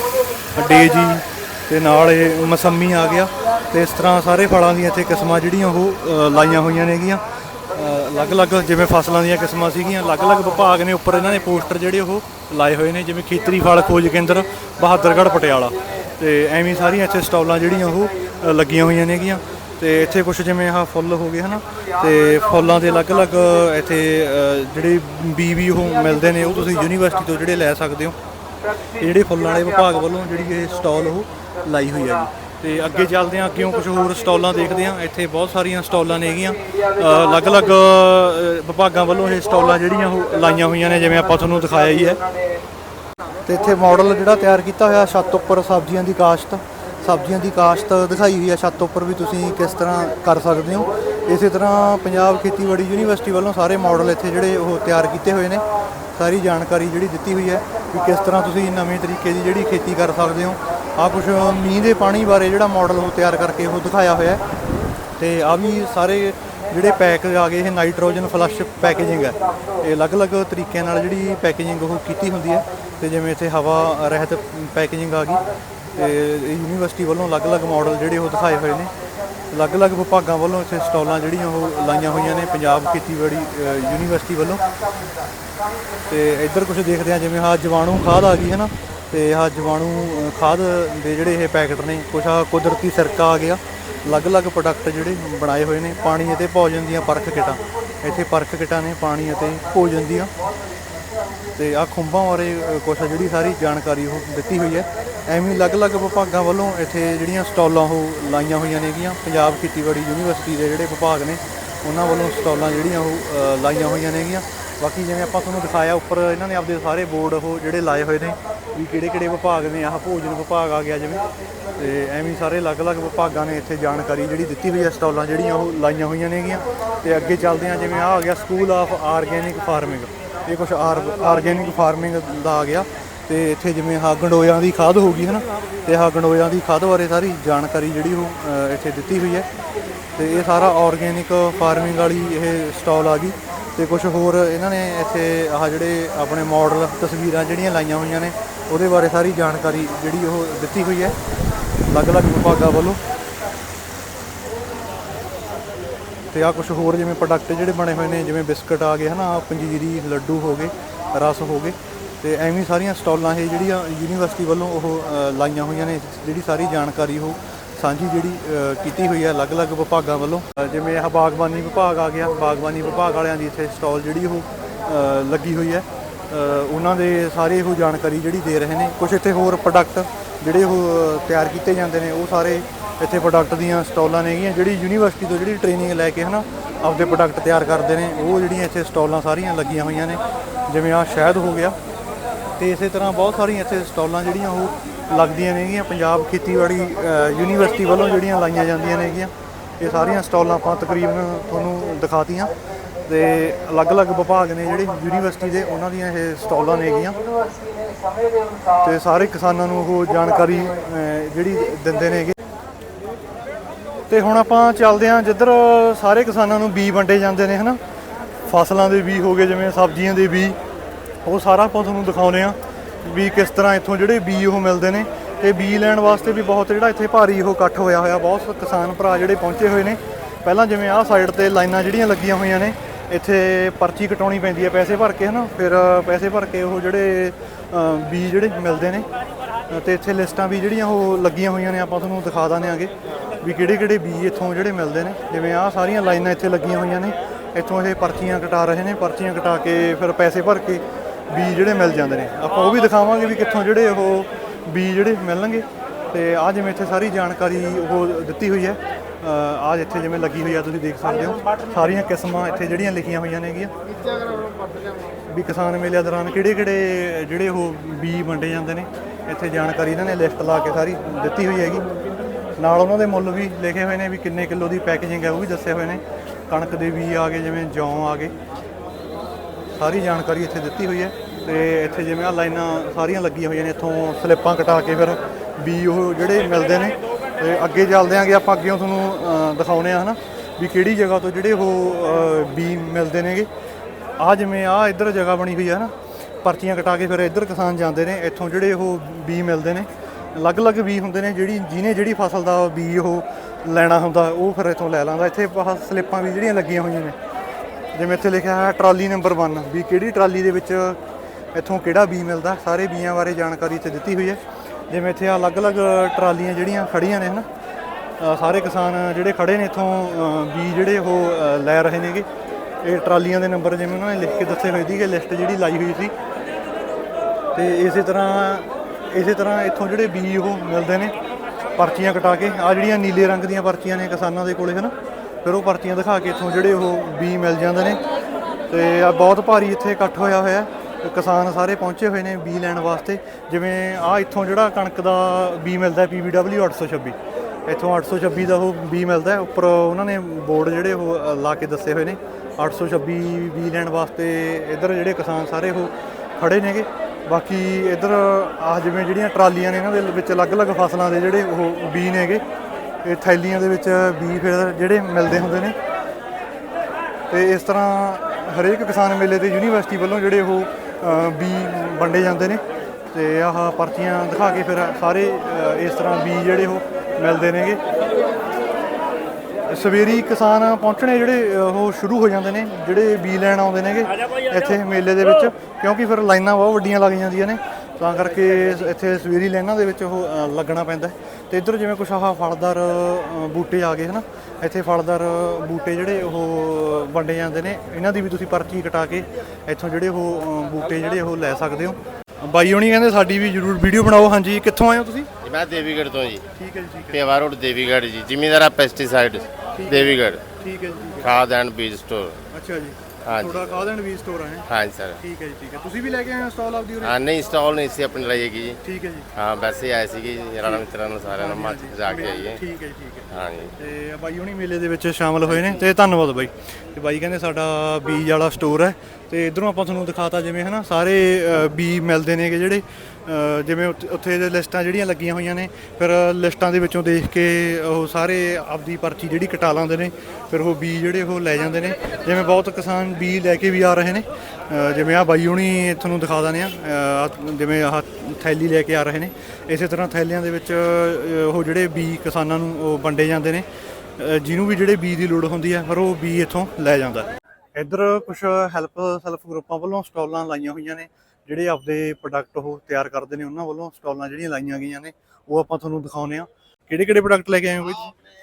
Speaker 1: ਡੇਜੀ ਤੇ ਨਾਲ ਇਹ ਮਸੰਮੀ ਆ ਗਿਆ ਤੇ ਇਸ ਤਰ੍ਹਾਂ ਸਾਰੇ ਫਲਾਂ ਦੀਆਂ ਇੱਥੇ ਕਿਸਮਾਂ ਜਿਹੜੀਆਂ ਉਹ ਲਾਈਆਂ ਹੋਈਆਂ ਨੇਗੀਆਂ। ਅਲੱਗ-ਅਲੱਗ ਜਿਵੇਂ ਫਸਲਾਂ ਦੀਆਂ ਕਿਸਮਾਂ ਸੀਗੀਆਂ, ਅਲੱਗ-ਅਲੱਗ ਵਿਭਾਗ ਨੇ ਉੱਪਰ ਇਹਨਾਂ ਨੇ ਪੋਸਟਰ ਜਿਹੜੇ ਉਹ ਲਾਏ ਹੋਏ ਨੇ, ਜਿਵੇਂ ਖੇਤਰੀ ਫਲ ਖੋਜ ਕੇਂਦਰ, ਬਹਾਦਰਗੜ੍ਹ ਪਟਿਆਲਾ। ਤੇ ਐਵੇਂ ਸਾਰੀਆਂ ਇੱਥੇ ਸਟਾਲਾਂ ਜਿਹੜੀਆਂ ਉਹ ਲੱਗੀਆਂ ਹੋਈਆਂ ਨੇਗੀਆਂ। ਤੇ ਇੱਥੇ ਕੁਝ ਜਿਵੇਂ ਆਹ ਫੁੱਲ ਹੋ ਗਏ ਹਨਾ, ਤੇ ਫੁੱਲਾਂ ਦੇ ਅਲੱਗ-ਅਲੱਗ ਇੱਥੇ ਜਿਹੜੇ ਬੀ ਵੀ ਉਹ ਮਿਲਦੇ ਨੇ, ਉਹ ਤੁਸੀਂ ਯੂਨੀਵਰਸਿਟੀ ਤੋਂ ਜਿਹੜੇ ਲੈ ਸਕਦੇ ਹੋ। ਜਿਹੜੇ ਫੁੱਲਾਂ ਵਾਲੇ ਵਿਭਾਗ ਵੱਲੋਂ ਜਿਹੜੀ ਇਹ ਸਟਾਲ ਉਹ ਲਾਈ ਹੋਈ ਹੈ ਜੀ। ਤੇ ਅੱਗੇ ਚੱਲਦੇ ਹਾਂ ਅੱਗੇੋਂ ਕੁਝ ਹੋਰ ਸਟਾਲਾਂ ਦੇਖਦੇ ਹਾਂ। ਇੱਥੇ ਬਹੁਤ ਸਾਰੀਆਂ ਸਟਾਲਾਂ ਨੇਗੀਆਂ ਅ, ਅਲੱਗ-ਅਲੱਗ ਵਿਭਾਗਾਂ ਵੱਲੋਂ ਇਹ ਸਟਾਲਾਂ ਜਿਹੜੀਆਂ ਉਹ ਲਾਈਆਂ ਹੋਈਆਂ ਨੇ ਜਿਵੇਂ ਆਪਾਂ ਤੁਹਾਨੂੰ ਦਿਖਾਇਆ ਹੀ ਹੈ। ਤੇ ਇੱਥੇ ਮਾਡਲ ਜਿਹੜਾ ਤਿਆਰ ਕੀਤਾ ਹੋਇਆ ਛੱਤ ਉੱਪਰ ਸਬਜ਼ੀਆਂ ਦੀ ਕਾਸ਼ਤ। ਸਬਜ਼ੀਆਂ ਦੀ ਕਾਸ਼ਤ ਦਿਖਾਈ ਹੋਈ ਹੈ ਛੱਤ ਉੱਪਰ ਵੀ ਤੁਸੀਂ ਕਿਸ ਤਰ੍ਹਾਂ ਕਰ ਸਕਦੇ ਹੋ। ਇਸੇ ਤਰ੍ਹਾਂ ਪੰਜਾਬ ਖੇਤੀਬਾੜੀ ਯੂਨੀਵਰਸਿਟੀ ਵੱਲੋਂ ਸਾਰੇ ਮਾਡਲ ਇੱਥੇ ਜਿਹੜੇ ਉਹ ਤਿਆਰ ਕੀਤੇ ਹੋਏ ਨੇ। ਸਾਰੀ ਜਾਣਕਾਰੀ ਜਿਹੜੀ ਦਿੱਤੀ ਹੋਈ ਹੈ ਵੀ ਕਿਸ ਤਰ੍ਹਾਂ ਤੁਸੀਂ ਨਵੇਂ ਤਰੀਕੇ ਦੀ ਜਿਹੜੀ ਖੇਤੀ ਕਰ ਸਕਦੇ ਹੋ। ਆ ਕੁਝ ਮੀਂਹ ਦੇ ਪਾਣੀ ਬਾਰੇ ਜਿਹੜਾ ਮਾਡਲ ਉਹ ਤਿਆਰ ਕਰਕੇ ਉਹ ਦਿਖਾਇਆ ਹੋਇਆ ਹੈ। ਤੇ ਆ ਵੀ ਸਾਰੇ ਜਿਹੜੇ ਪੈਕ ਆ ਗਏ, ਇਹ ਨਾਈਟ੍ਰੋਜਨ ਫਲਸ਼ ਪੈਕੇਜਿੰਗ ਹੈ। ਇਹ ਅਲੱਗ-ਅਲੱਗ ਤਰੀਕਿਆਂ ਨਾਲ ਜਿਹੜੀ ਪੈਕੇਜਿੰਗ ਉਹ ਕੀਤੀ ਹੁੰਦੀ ਹੈ। ਤੇ ਜਿਵੇਂ ਇੱਥੇ ਹਵਾ ਰਹਿਤ ਪੈਕੇਜਿੰਗ ਆ ਗਈ ਤੇ ਯੂਨੀਵਰਸਿਟੀ ਵੱਲੋਂ ਅਲੱਗ-ਅਲੱਗ ਮਾਡਲ ਜਿਹੜੇ ਉਹ ਦਿਖਾਏ ਹੋਏ ਨੇ। ਅਲੱਗ-ਅਲੱਗ ਵਿਭਾਗਾਂ ਵੱਲੋਂ ਇੱਥੇ ਸਟਾਲਾਂ ਜਿਹੜੀਆਂ ਉਹ ਲਾਈਆਂ ਹੋਈਆਂ ਨੇ ਪੰਜਾਬ ਖੇਤੀਬਾੜੀ ਯੂਨੀਵਰਸਿਟੀ ਵੱਲੋਂ। ਤੇ ਇੱਧਰ ਕੁਝ ਦੇਖਦੇ ਆ ਜਿਵੇਂ ਆਹ ਜਵਾਣੂ ਖਾਦ ਆ ਗਈ ਹੈ ਨਾ ਤੇ ਆਹ ਜਵਾਣੂ ਖਾਦ ਦੇ ਜਿਹੜੇ ਇਹ ਪੈਕਟ ਨੇ, ਕੁਛ ਆਹ ਕੁਦਰਤੀ ਸਿਰਕਾ ਆ ਗਿਆ। ਅਲੱਗ-ਅਲੱਗ ਪ੍ਰੋਡਕਟ ਜਿਹੜੇ ਬਣਾਏ ਹੋਏ ਨੇ, ਪਾਣੀ ਅਤੇ ਭੋਜਨ ਦੀਆਂ ਪਰਖ ਕਿਟਾਂ। ਇੱਥੇ ਪਰਖ ਕਿਟਾਂ ਨੇ, ਪਾਣੀ ਅਤੇ ਭੋਜਨ ਦੀਆਂ। ਤੇ ਆ ਖੁੰਬਾਂ ਬਾਰੇ ਕੁਛ ਜਿਹੜੀ ਸਾਰੀ ਜਾਣਕਾਰੀ ਉਹ ਦਿੱਤੀ ਹੋਈ ਹੈ। ਐਵੇਂ ਅਲੱਗ-ਅਲੱਗ ਵਿਭਾਗਾਂ ਵੱਲੋਂ ਇੱਥੇ ਜਿਹੜੀਆਂ ਸਟਾਲਾਂ ਉਹ ਲਾਈਆਂ ਹੋਈਆਂ ਨੇਗੀਆਂ। ਪੰਜਾਬ ਖੇਤੀਬਾੜੀ ਯੂਨੀਵਰਸਿਟੀ ਦੇ ਜਿਹੜੇ ਵਿਭਾਗ ਨੇ, ਉਹਨਾਂ ਵੱਲੋਂ ਸਟਾਲਾਂ ਜਿਹੜੀਆਂ ਉਹ ਲਾਈਆਂ ਹੋਈਆਂ ਨੇਗੀਆਂ। ਬਾਕੀ ਜਿਵੇਂ ਆਪਾਂ ਤੁਹਾਨੂੰ ਦਿਖਾਇਆ ਉੱਪਰ, ਇਹਨਾਂ ਨੇ ਆਪਦੇ ਸਾਰੇ ਬੋਰਡ ਉਹ ਜਿਹੜੇ ਲਾਏ ਹੋਏ ਨੇ, ਵੀ ਕਿਹੜੇ ਕਿਹੜੇ ਵਿਭਾਗ ਨੇ, ਆਹ ਭੋਜਨ ਵਿਭਾਗ ਆ ਗਿਆ ਜਿਵੇਂ। ਤੇ ਐਵੇਂ ਸਾਰੇ ਅਲੱਗ-ਅਲੱਗ ਵਿਭਾਗਾਂ ਨੇ ਇੱਥੇ ਜਾਣਕਾਰੀ ਜਿਹੜੀ ਦਿੱਤੀ ਹੋਈ ਹੈ ਸਟਾਲਾਂ ਜਿਹੜੀਆਂ ਉਹ ਲਾਈਆਂ ਹੋਈਆਂ ਨੇਗੀਆਂ। ਤੇ ਅੱਗੇ ਚੱਲਦੇ ਆ, ਜਿਵੇਂ ਆਹ ਆ ਗਿਆ ਸਕੂਲ ਆਫ ਆਰਗੈਨਿਕ ਫਾਰਮਿੰਗ ਇਹ ਕੁਝ ਆਰਗੈਨਿਕ ਫਾਰਮਿੰਗ ਦਾ ਆ ਗਿਆ। ਤੇ ਇੱਥੇ ਜਿਵੇਂ ਆਹ ਗੰਡੋਇਆਂ ਦੀ ਖਾਦ ਹੋ ਗਈ ਹੈ ਨਾ ਤੇ ਆਹ ਗੰਡੋਇਆਂ ਦੀ ਖਾਦ ਬਾਰੇ ਸਾਰੀ ਜਾਣਕਾਰੀ ਜਿਹੜੀ ਉਹ ਇੱਥੇ ਦਿੱਤੀ ਹੋਈ ਹੈ। ਤੇ ਇਹ ਸਾਰਾ ਆਰਗੈਨਿਕ ਫਾਰਮਿੰਗ ਵਾਲੀ ਇਹ ਸਟਾਲ ਆ ਗਈ। ਤੇ ਕੁਝ ਹੋਰ ਇਹਨਾਂ ਨੇ ਇੱਥੇ ਆਹ ਜਿਹੜੇ ਆਪਣੇ ਮਾਡਲ ਤਸਵੀਰਾਂ ਜਿਹੜੀਆਂ ਲਾਈਆਂ ਹੋਈਆਂ ਨੇ, ਉਹਦੇ ਬਾਰੇ ਸਾਰੀ ਜਾਣਕਾਰੀ ਜਿਹੜੀ ਉਹ ਦਿੱਤੀ ਹੋਈ ਹੈ। ਅਲੱਗ-ਅਲੱਗ ਵਿਭਾਗਾਂ ਵੱਲੋਂ। ਤੇ ਆ ਕੁਝ ਹੋਰ ਜਿਵੇਂ ਪ੍ਰੋਡਕਟ ਜਿਹੜੇ ਬਣੇ ਹੋਏ ਨੇ, ਜਿਵੇਂ ਬਿਸਕਟ ਆ ਗਏ, ਹਨਾ, ਆਹ ਪੰਜੀਰੀ, ਲੱਡੂ ਹੋ ਗਏ, ਰਸ ਹੋ ਗਏ। ਤੇ ਐਵੇਂ ਸਾਰੀਆਂ ਸਟਾਲਾਂ ਇਹ ਜਿਹੜੀਆਂ ਯੂਨੀਵਰਸਿਟੀ ਵੱਲੋਂ ਉਹ ਲਾਈਆਂ ਹੋਈਆਂ ਨੇ, ਜਿਹੜੀ ਸਾਰੀ ਜਾਣਕਾਰੀ ਉਹ ਸਾਂਝੀ ਜਿਹੜੀ ਕੀਤੀ ਹੋਈ ਹੈ ਅਲੱਗ-ਅਲੱਗ ਵਿਭਾਗਾਂ ਵੱਲੋਂ। ਜਿਵੇਂ ਇਹ ਬਾਗਬਾਨੀ ਵਿਭਾਗ ਆ ਗਿਆ, ਬਾਗਬਾਨੀ ਵਿਭਾਗ ਵਾਲਿਆਂ ਦੀ ਇੱਥੇ ਸਟਾਲ ਜਿਹੜੀ ਉਹ ਲੱਗੀ ਹੋਈ ਹੈ। ਉਹਨਾਂ ਦੇ ਸਾਰੇ ਉਹ ਜਾਣਕਾਰੀ ਜਿਹੜੀ ਦੇ ਰਹੇ ਨੇ। ਕੁਝ ਇੱਥੇ ਹੋਰ ਪ੍ਰੋਡਕਟ ਜਿਹੜੇ ਉਹ ਤਿਆਰ ਕੀਤੇ ਜਾਂਦੇ ਨੇ, ਉਹ ਸਾਰੇ ਇੱਥੇ ਪ੍ਰੋਡਕਟ ਦੀਆਂ ਸਟਾਲਾਂ ਨੇਗੀਆਂ ਜਿਹੜੀ ਯੂਨੀਵਰਸਿਟੀ ਤੋਂ ਜਿਹੜੀ ਟ੍ਰੇਨਿੰਗ ਲੈ ਕੇ ਹਨਾ, ਆਪਦੇ ਪ੍ਰੋਡਕਟ ਤਿਆਰ ਕਰਦੇ ਨੇ, ਉਹ ਜਿਹੜੀਆਂ ਇੱਥੇ ਸਟਾਲਾਂ ਸਾਰੀਆਂ ਲੱਗੀਆਂ ਹੋਈਆਂ ਨੇ। ਜਿਵੇਂ ਆ ਸ਼ਹਿਦ ਹੋ ਗਿਆ, ਤੇ ਇਸੇ ਤਰ੍ਹਾਂ ਬਹੁਤ ਸਾਰੀਆਂ ਇੱਥੇ ਸਟਾਲਾਂ ਜਿਹੜੀਆਂ ਉਹ ਲੱਗਦੀਆਂ ਨੇਗੀਆਂ ਪੰਜਾਬ ਖੇਤੀਬਾੜੀ ਯੂਨੀਵਰਸਿਟੀ ਵੱਲੋਂ ਜਿਹੜੀਆਂ ਲਾਈਆਂ ਜਾਂਦੀਆਂ ਨੇਗੀਆਂ ਇਹ ਸਾਰੀਆਂ ਸਟਾਲਾਂ ਆਪਾਂ ਤਕਰੀਬਨ ਤੁਹਾਨੂੰ ਦਿਖਾਤੀਆਂ। ਤੇ ਅਲੱਗ-ਅਲੱਗ ਵਿਭਾਗ ਨੇ ਜਿਹੜੇ ਯੂਨੀਵਰਸਿਟੀ ਦੇ, ਉਹਨਾਂ ਦੀਆਂ ਇਹ ਸਟਾਲਾਂ ਨੇਗੀਆਂ ਤੇ ਸਾਰੇ ਕਿਸਾਨਾਂ ਨੂੰ ਉਹ ਜਾਣਕਾਰੀ ਜਿਹੜੀ ਦਿੰਦੇ ਨੇਗੇ ਤੇ ਹੁਣ ਆਪਾਂ ਚੱਲਦੇ ਹਾਂ ਜਿੱਧਰ ਸਾਰੇ ਕਿਸਾਨਾਂ ਨੂੰ ਬੀ ਵੰਡੇ ਜਾਂਦੇ ਨੇ, ਹਨਾ? ਫਸਲਾਂ ਦੇ ਬੀ ਹੋ ਗਏ, ਜਿਵੇਂ ਸਬਜ਼ੀਆਂ ਦੇ ਬੀ, ਉਹ ਸਾਰਾ ਆਪਾਂ ਤੁਹਾਨੂੰ ਦਿਖਾਉਂਦੇ ਆ ਵੀ ਕਿਸ ਤਰ੍ਹਾਂ ਇੱਥੋਂ ਜਿਹੜੇ ਬੀ ਉਹ ਮਿਲਦੇ ਨੇ, ਤੇ ਬੀ ਲੈਣ ਵਾਸਤੇ ਵੀ ਬਹੁਤ ਜਿਹੜਾ ਇੱਥੇ ਭਾਰੀ ਉਹ ਇਕੱਠ ਹੋਇਆ ਹੋਇਆ, ਬਹੁਤ ਕਿਸਾਨ ਭਰਾ ਜਿਹੜੇ ਪਹੁੰਚੇ ਹੋਏ ਨੇ। ਪਹਿਲਾਂ ਜਿਵੇਂ ਆਹ ਸਾਈਡ ਤੇ ਲਾਈਨਾਂ ਜਿਹੜੀਆਂ ਲੱਗੀਆਂ ਹੋਈਆਂ ਨੇ, ਇੱਥੇ ਪਰਚੀ ਕਟਾਉਣੀ ਪੈਂਦੀ ਹੈ ਪੈਸੇ ਭਰ ਕੇ, ਹਨਾ? ਫਿਰ ਪੈਸੇ ਭਰ ਕੇ ਉਹ ਜਿਹੜੇ ਬੀ ਜਿਹੜੇ ਮਿਲਦੇ ਨੇ ਤੇ ਇੱਥੇ ਲਿਸਟਾਂ ਵੀ ਜਿਹੜੀਆਂ ਉਹ ਲੱਗੀਆਂ ਹੋਈਆਂ ਨੇ, ਆਪਾਂ ਤੁਹਾਨੂੰ ਦਿਖਾ ਦਾਂਗੇ ਆਗੇ ਵੀ ਕਿਹੜੇ ਕਿਹੜੇ ਬੀਜ ਇੱਥੋਂ ਜਿਹੜੇ ਮਿਲਦੇ ਨੇ। ਜਿਵੇਂ ਆਹ ਸਾਰੀਆਂ ਲਾਈਨਾਂ ਇੱਥੇ ਲੱਗੀਆਂ ਹੋਈਆਂ ਨੇ, ਇੱਥੋਂ ਇਹ ਪਰਚੀਆਂ ਕਟਾ ਰਹੇ ਨੇ, ਪਰਚੀਆਂ ਕਟਾ ਕੇ ਫਿਰ ਪੈਸੇ ਭਰ ਕੇ ਬੀ ਜਿਹੜੇ ਮਿਲ ਜਾਂਦੇ ਨੇ। ਆਪਾਂ ਉਹ ਵੀ ਦਿਖਾਵਾਂਗੇ ਵੀ ਕਿੱਥੋਂ ਜਿਹੜੇ ਉਹ ਬੀ ਜਿਹੜੇ ਮਿਲਣਗੇ। ਤੇ ਆ ਜਿਵੇਂ ਇੱਥੇ ਸਾਰੀ ਜਾਣਕਾਰੀ ਉਹ ਦਿੱਤੀ ਹੋਈ ਹੈ। ਆ ਇੱਥੇ ਜਿਵੇਂ ਲੱਗੀ ਹੋਈ ਆ, ਤੁਸੀਂ ਦੇਖ ਸਕਦੇ ਹੋ। ਸਾਰੀਆਂ ਕਿਸਮਾਂ ਇੱਥੇ ਜਿਹੜੀਆਂ ਲਿਖੀਆਂ ਹੋਈਆਂ ਨੇਗੀਆਂ। ਵੀ ਕਿਸਾਨ ਮੇਲੇ ਦੌਰਾਨ ਕਿਹੜੇ ਕਿਹੜੇ ਜਿਹੜੇ ਉਹ ਬੀ ਵੰਡੇ ਜਾਂਦੇ ਨੇ। ਇੱਥੇ ਜਾਣਕਾਰੀ ਇਹਨਾਂ ਨੇ ਲਿਸਟ ਲਾ ਕੇ ਸਾਰੀ ਦਿੱਤੀ ਹੋਈ ਹੈਗੀ। ਨਾਲ ਉਹਨਾਂ ਦੇ ਮੁੱਲ ਵੀ ਲਿਖੇ ਹੋਏ ਨੇ ਵੀ ਕਿੰਨੇ ਕਿਲੋ ਦੀ ਪੈਕੇਜਿੰਗ ਹੈ, ਉਹ ਵੀ ਦੱਸੇ ਹੋਏ ਨੇ। ਕਣਕ ਦੇ ਬੀ ਆ ਗਏ, ਜਿਵੇਂ ਜੌਂ ਆ ਗਏ। ਸਾਰੀ ਜਾਣਕਾਰੀ ਇੱਥੇ ਦਿੱਤੀ ਹੋਈ ਹੈ ਤੇ ਇੱਥੇ ਜਿਵੇਂ ਆ ਲਾਈਨਾਂ ਸਾਰੀਆਂ ਲੱਗੀਆਂ ਹੋਈਆਂ ਨੇ ਇੱਥੋਂ ਸਲਿੱਪਾਂ ਕਟਾ ਕੇ ਫਿਰ ਬੀ ਉਹ ਜਿਹੜੇ ਮਿਲਦੇ ਨੇ ਤੇ ਅੱਗੇ ਚੱਲਦੇ ਆਂਗੇ ਆਪਾਂ ਅੱਗੇੋਂ ਤੁਹਾਨੂੰ ਅ, ਦਿਖਾਉਣੇ ਆ ਹਨਾ ਵੀ ਕਿਹੜੀ ਜਗ੍ਹਾ ਤੋਂ ਜਿਹੜੇ ਉਹ ਬੀ ਮਿਲਦੇ ਨੇਗੇ। ਆ ਜਿਵੇਂ ਆ ਇੱਧਰ ਜਗ੍ਹਾ ਬਣੀ ਹੋਈ ਹੈ ਨਾ ਪਰਚੀਆਂ ਕਟਾ ਕੇ ਫਿਰ ਇੱਧਰ ਕਿਸਾਨ ਜਾਂਦੇ ਨੇ ਇੱਥੋਂ ਜਿਹੜੇ ਉਹ ਬੀ ਮਿਲਦੇ ਨੇ ਅਲੱਗ-ਅਲੱਗ ਬੀ ਹੁੰਦੇ ਨੇ ਜਿਹੜੀ ਜਿਹਨੇ ਜਿਹੜੀ ਫਸਲ ਦਾ ਬੀ ਉਹ ਲੈਣਾ ਹੁੰਦਾ ਉਹ ਫਿਰ ਇੱਥੋਂ ਲੈ ਲਾਂਦਾ। ਇੱਥੇ ਆਹ ਸਲਿੱਪਾਂ ਵੀ ਜਿਹੜੀਆਂ ਲੱਗੀਆਂ ਹੋਈਆਂ ਨੇ। ਜਿਵੇਂ ਇੱਥੇ ਲਿਖਿਆ ਹੈ ਟਰਾਲੀ ਨੰਬਰ 1 ਵੀ ਕਿਹੜੀ ਟਰਾਲੀ ਦੇ ਵਿੱਚ ਇੱਥੋਂ ਕਿਹੜਾ ਬੀ ਮਿਲਦਾ ਸਾਰੇ ਬੀਆਂ ਬਾਰੇ ਜਾਣਕਾਰੀ ਇੱਥੇ ਦਿੱਤੀ ਹੋਈ ਹੈ। ਜਿਵੇਂ ਇੱਥੇ ਅਲੱਗ-ਅਲੱਗ ਟਰਾਲੀਆਂ ਜਿਹੜੀਆਂ ਖੜੀਆਂ ਨੇ ਹਨਾ ਅ, ਸਾਰੇ ਕਿਸਾਨ ਜਿਹੜੇ ਖੜੇ ਨੇ ਇੱਥੋਂ ਬੀ ਜਿਹੜੇ ਉਹ ਲੈ ਰਹੇ ਨੇਗੇ। ਇਹ ਟਰਾਲੀਆਂ ਦੇ ਨੰਬਰ ਜਿਵੇਂ ਉਹਨਾਂ ਨੇ ਲਿਖ ਕੇ ਦੱਸੇ ਹੋਏ ਸੀਗੇ ਲਿਸਟ ਜਿਹੜੀ ਲਾਈ ਹੋਈ ਸੀ। ਤੇ ਇਸੇ ਤਰ੍ਹਾਂ ਇਸੇ ਤਰ੍ਹਾਂ ਇੱਥੋਂ ਜਿਹੜੇ ਬੀ ਉਹ ਮਿਲਦੇ ਨੇ ਪਰਚੀਆਂ ਕਟਾ ਕੇ ਆ ਜਿਹੜੀਆਂ ਨੀਲੇ ਰੰਗ ਦੀਆਂ ਪਰਚੀਆਂ ਨੇ ਕਿਸਾਨਾਂ ਦੇ ਕੋਲੇ ਹਨਾ ਫਿਰ ਉਹ ਪਰਚੀਆਂ ਦਿਖਾ ਕੇ ਇੱਥੋਂ ਜਿਹੜੇ ਉਹ ਬੀ ਮਿਲ ਜਾਂਦੇ ਨੇ। ਤੇ ਆ ਬਹੁਤ ਭਾਰੀ ਇੱਥੇ ਇਕੱਠ ਹੋਇਆ ਹੋਇਆ ਕਿਸਾਨ ਸਾਰੇ ਪਹੁੰਚੇ ਹੋਏ ਨੇ ਬੀ ਲੈਣ ਵਾਸਤੇ। ਜਿਵੇਂ ਆ ਇੱਥੋਂ ਜਿਹੜਾ ਕਣਕ ਦਾ ਬੀ ਮਿਲਦਾ PBW 826 ਇੱਥੋਂ 826 ਦਾ ਉਹ ਬੀ ਮਿਲਦਾ ਉੱਪਰ ਉਹਨਾਂ ਨੇ ਬੋਰਡ ਜਿਹੜੇ ਉਹ ਲਾ ਕੇ ਦੱਸੇ ਹੋਏ ਨੇ। 826 ਬੀ ਲੈਣ ਵਾਸਤੇ ਇੱਧਰ ਜਿਹੜੇ ਕਿਸਾਨ ਸਾਰੇ ਉਹ ਖੜੇ ਨੇਗੇ। ਬਾਕੀ ਇੱਧਰ ਆ ਜਿਵੇਂ ਜਿਹੜੀਆਂ ਟਰਾਲੀਆਂ ਨੇ ਇਹਨਾਂ ਦੇ ਵਿੱਚ ਅਲੱਗ-ਅਲੱਗ ਫਸਲਾਂ ਦੇ ਜਿਹੜੇ ਉਹ ਬੀ ਨੇਗੇ। ਇਹ ਥੈਲੀਆਂ ਦੇ ਵਿੱਚ ਬੀ ਫਿਰ ਜਿਹੜੇ ਮਿਲਦੇ ਹੁੰਦੇ ਨੇ। ਤੇ ਇਸ ਤਰ੍ਹਾਂ ਹਰੇਕ ਕਿਸਾਨ ਮੇਲੇ ਤੇ ਯੂਨੀਵਰਸਿਟੀ ਵੱਲੋਂ ਜਿਹੜੇ ਉਹ ਬੀ ਵੰਡੇ ਜਾਂਦੇ ਨੇ। ਤੇ ਆਹ ਪਰਚੀਆਂ ਦਿਖਾ ਕੇ ਫਿਰ ਸਾਰੇ ਇਸ ਤਰ੍ਹਾਂ ਬੀ ਜਿਹੜੇ ਉਹ ਮਿਲਦੇ ਨੇਗੇ। ਸਵੇਰੀ ਕਿਸਾਨ ਪਹੁੰਚਣੇ ਜਿਹੜੇ ਉਹ ਸ਼ੁਰੂ ਹੋ ਜਾਂਦੇ ਨੇ ਜਿਹੜੇ ਬੀ ਲੈਣ ਆਉਂਦੇ ਨੇਗੇ ਇੱਥੇ ਮੇਲੇ ਦੇ ਵਿੱਚ। ਕਿਉਂਕਿ ਫਿਰ ਲਾਈਨਾਂ ਬਹੁਤ ਵੱਡੀਆਂ ਲੱਗ ਜਾਂਦੀਆਂ ਨੇ। ਤਾਂ ਕਰਕੇ ਇੱਥੇ ਸਵੇਰੀ ਲਾਈਨਾਂ ਦੇ ਵਿੱਚ ਉਹ ਲੱਗਣਾ ਪੈਂਦਾ। ਤੇ ਇੱਧਰ ਜਿਵੇਂ ਕੁਛ ਆਹ ਫਲਦਾਰ ਬੂਟੇ ਆ ਗਏ ਹਨਾ? ਇੱਥੇ ਫਲਦਾਰ ਬੂਟੇ ਜਿਹੜੇ ਉਹ ਵੰਡੇ ਜਾਂਦੇ ਨੇ। ਇਹਨਾਂ ਦੀ ਵੀ ਤੁਸੀਂ ਪਰਚੀ ਕਟਾ ਕੇ ਇੱਥੋਂ ਜਿਹੜੇ ਉਹ ਬੂਟੇ ਜਿਹੜੇ ਉਹ ਲੈ ਸਕਦੇ ਹੋ। ਬਾਈ ਹੋਣੀ ਕਹਿੰਦੇ ਸਾਡੀ ਵੀ ਜਰੂਰ ਵੀਡੀਓ ਬਣਾਓ। ਹਾਂਜੀ ਕਿੱਥੋਂ ਆਏ ਹੋ ਤੁਸੀਂ?
Speaker 4: ਮੈਂ ਦੇਵੀਗੜ੍ਹ ਤੋਂ ਜੀ।
Speaker 1: ਠੀਕ ਹੈ ਜੀ ਠੀਕ
Speaker 4: ਪੇਵਾ ਰੋਡ ਦੇਵੀਗੜ੍ਹ ਜੀ। ਜ਼ਿਮੀਂਦਾਰਾ ਪੈਸਟੀਸਾਈਡ ਦੇਵੀਗੜ੍ਹ।
Speaker 1: ਠੀਕ ਹੈ ਜੀ
Speaker 4: ਖਾਦ ਐਂਡ ਬੀਜ ਸਟੋਰ।
Speaker 1: ਹੈ ਅੱਛਾ ਜੀ।
Speaker 4: ਹਾਂਜੀ।
Speaker 1: ਤੁਹਾਡਾ ਕਾਦ ਐਂਡ ਵੀ ਸਟੋਰ ਹੈ
Speaker 4: ਹਾਂਜੀ ਸਰ।
Speaker 1: ਠੀਕ ਹੈ ਜੀ ਠੀਕ ਹੈ। ਤੁਸੀਂ ਵੀ ਲੈ ਕੇ ਆਏ ਹੋ ਸਟਾਲ ਆਪਦੀ ਉਰੇ?
Speaker 4: ਹਾਂ ਨਹੀਂ ਸਟਾਲ ਨਹੀਂ ਸੀ ਆਪਣੀ ਲਾਈਏਗੀ ਜੀ।
Speaker 1: ਠੀਕ ਹੈ ਜੀ।
Speaker 4: ਹਾਂ ਵੈਸੇ ਹੀ ਆਏ ਸੀਗੇ ਜੀ ਰਾਣਾ ਮਿੱਤਰਾਂ ਨੂੰ ਸਾਰਿਆਂ ਨੂੰ ਮੱਚ ਜਾ ਕੇ ਆਈਏ।
Speaker 1: ਠੀਕ ਹੈ ਜੀ ਠੀਕ ਹੈ।
Speaker 4: ਹਾਂ ਜੀ
Speaker 1: ਤੇ ਬਾਈ ਹੁਣੀ ਮੇਲੇ ਦੇ ਵਿੱਚ ਸ਼ਾਮਲ ਹੋਏ ਨੇ ਤੇ ਧੰਨਵਾਦ ਬਾਈ। ਤੇ ਬਾਈ ਕਹਿੰਦੇ ਸਾਡਾ ਬੀਜ ਵਾਲਾ ਸਟੋਰ ਹੈ। ਤੇ ਇਧਰੋਂ ਆਪਾਂ ਤੁਹਾਨੂੰ ਦਿਖਾਤਾ ਜਿਵੇਂ ਹਨਾ ਸਾਰੇ ਅ, ਬੀ ਮਿਲਦੇ ਨੇਗੇ ਜਿਹੜੇ। ਜਿਵੇਂ ਉੱਥੇ- ਉੱਥੇ ਦੇ ਲਿਸਟਾਂ ਜਿਹੜੀਆਂ ਲੱਗੀਆਂ ਹੋਈਆਂ ਨੇ ਫਿਰ ਲਿਸਟਾਂ ਦੇ ਵਿੱਚੋਂ ਦੇਖ ਕੇ ਉਹ ਸਾਰੇ ਆਪਦੀ ਪਰਚੀ ਜਿਹੜੀ ਕਟਾ ਲਾਉਂਦੇ ਨੇ ਫਿਰ ਉਹ ਬੀ ਜਿਹੜੇ ਉਹ ਲੈ ਜਾਂਦੇ ਨੇ। ਜਿਵੇਂ ਬਹੁਤ ਕਿਸਾਨ ਬੀ ਲੈ ਕੇ ਵੀ ਆ ਰਹੇ ਨੇ। ਅ, ਜਿਵੇਂ ਆ ਬਾਈ ਹੁਣੀ ਤੁਹਾਨੂੰ ਦਿਖਾ ਦਿੰਦੇ ਆ ਜਿਵੇਂ ਆਹ ਥੈਲੀ ਲੈ ਕੇ ਆ ਰਹੇ ਨੇ। ਇਸੇ ਤਰ੍ਹਾਂ ਥੈਲੀਆਂ ਦੇ ਵਿੱਚ ਅ, ਉਹ ਜਿਹੜੇ ਬੀ ਕਿਸਾਨਾਂ ਨੂੰ ਉਹ ਵੰਡੇ ਜਾਂਦੇ ਨੇ। ਅ, ਜਿਹਨੂੰ ਵੀ ਜਿਹੜੇ ਬੀ ਦੀ ਲੋੜ ਹੁੰਦੀ ਹੈ ਫਿਰ ਉਹ ਬੀ ਇੱਥੋਂ ਲੈ ਜਾਂਦਾ। ਹੈ। ਇੱਧਰ ਕੁਝ ਹੈਲਪ ਸੈਲਫ ਗਰੁੱਪਾਂ ਵੱਲੋਂ ਸਟਾਲਾਂ ਲਾਈਆਂ ਹੋਈਆਂ ਨੇ। ਜਿਹੜੇ ਆਪਦੇ ਪ੍ਰੋਡਕਟ ਉਹ ਤਿਆਰ ਕਰਦੇ ਨੇ ਉਹਨਾਂ ਵੱਲੋਂ ਸਟਾਲਾਂ ਜਿਹੜੀਆਂ ਲਾਈਆਂ ਗਈਆਂ ਨੇ ਉਹ ਆਪਾਂ ਤੁਹਾਨੂੰ ਦਿਖਾਉਨੇ ਆ ਕਿਹੜੇ ਕਿਹੜੇ ਪ੍ਰੋਡਕਟ ਲੈ ਕੇ ਆਏ ਹੋ ਬਈ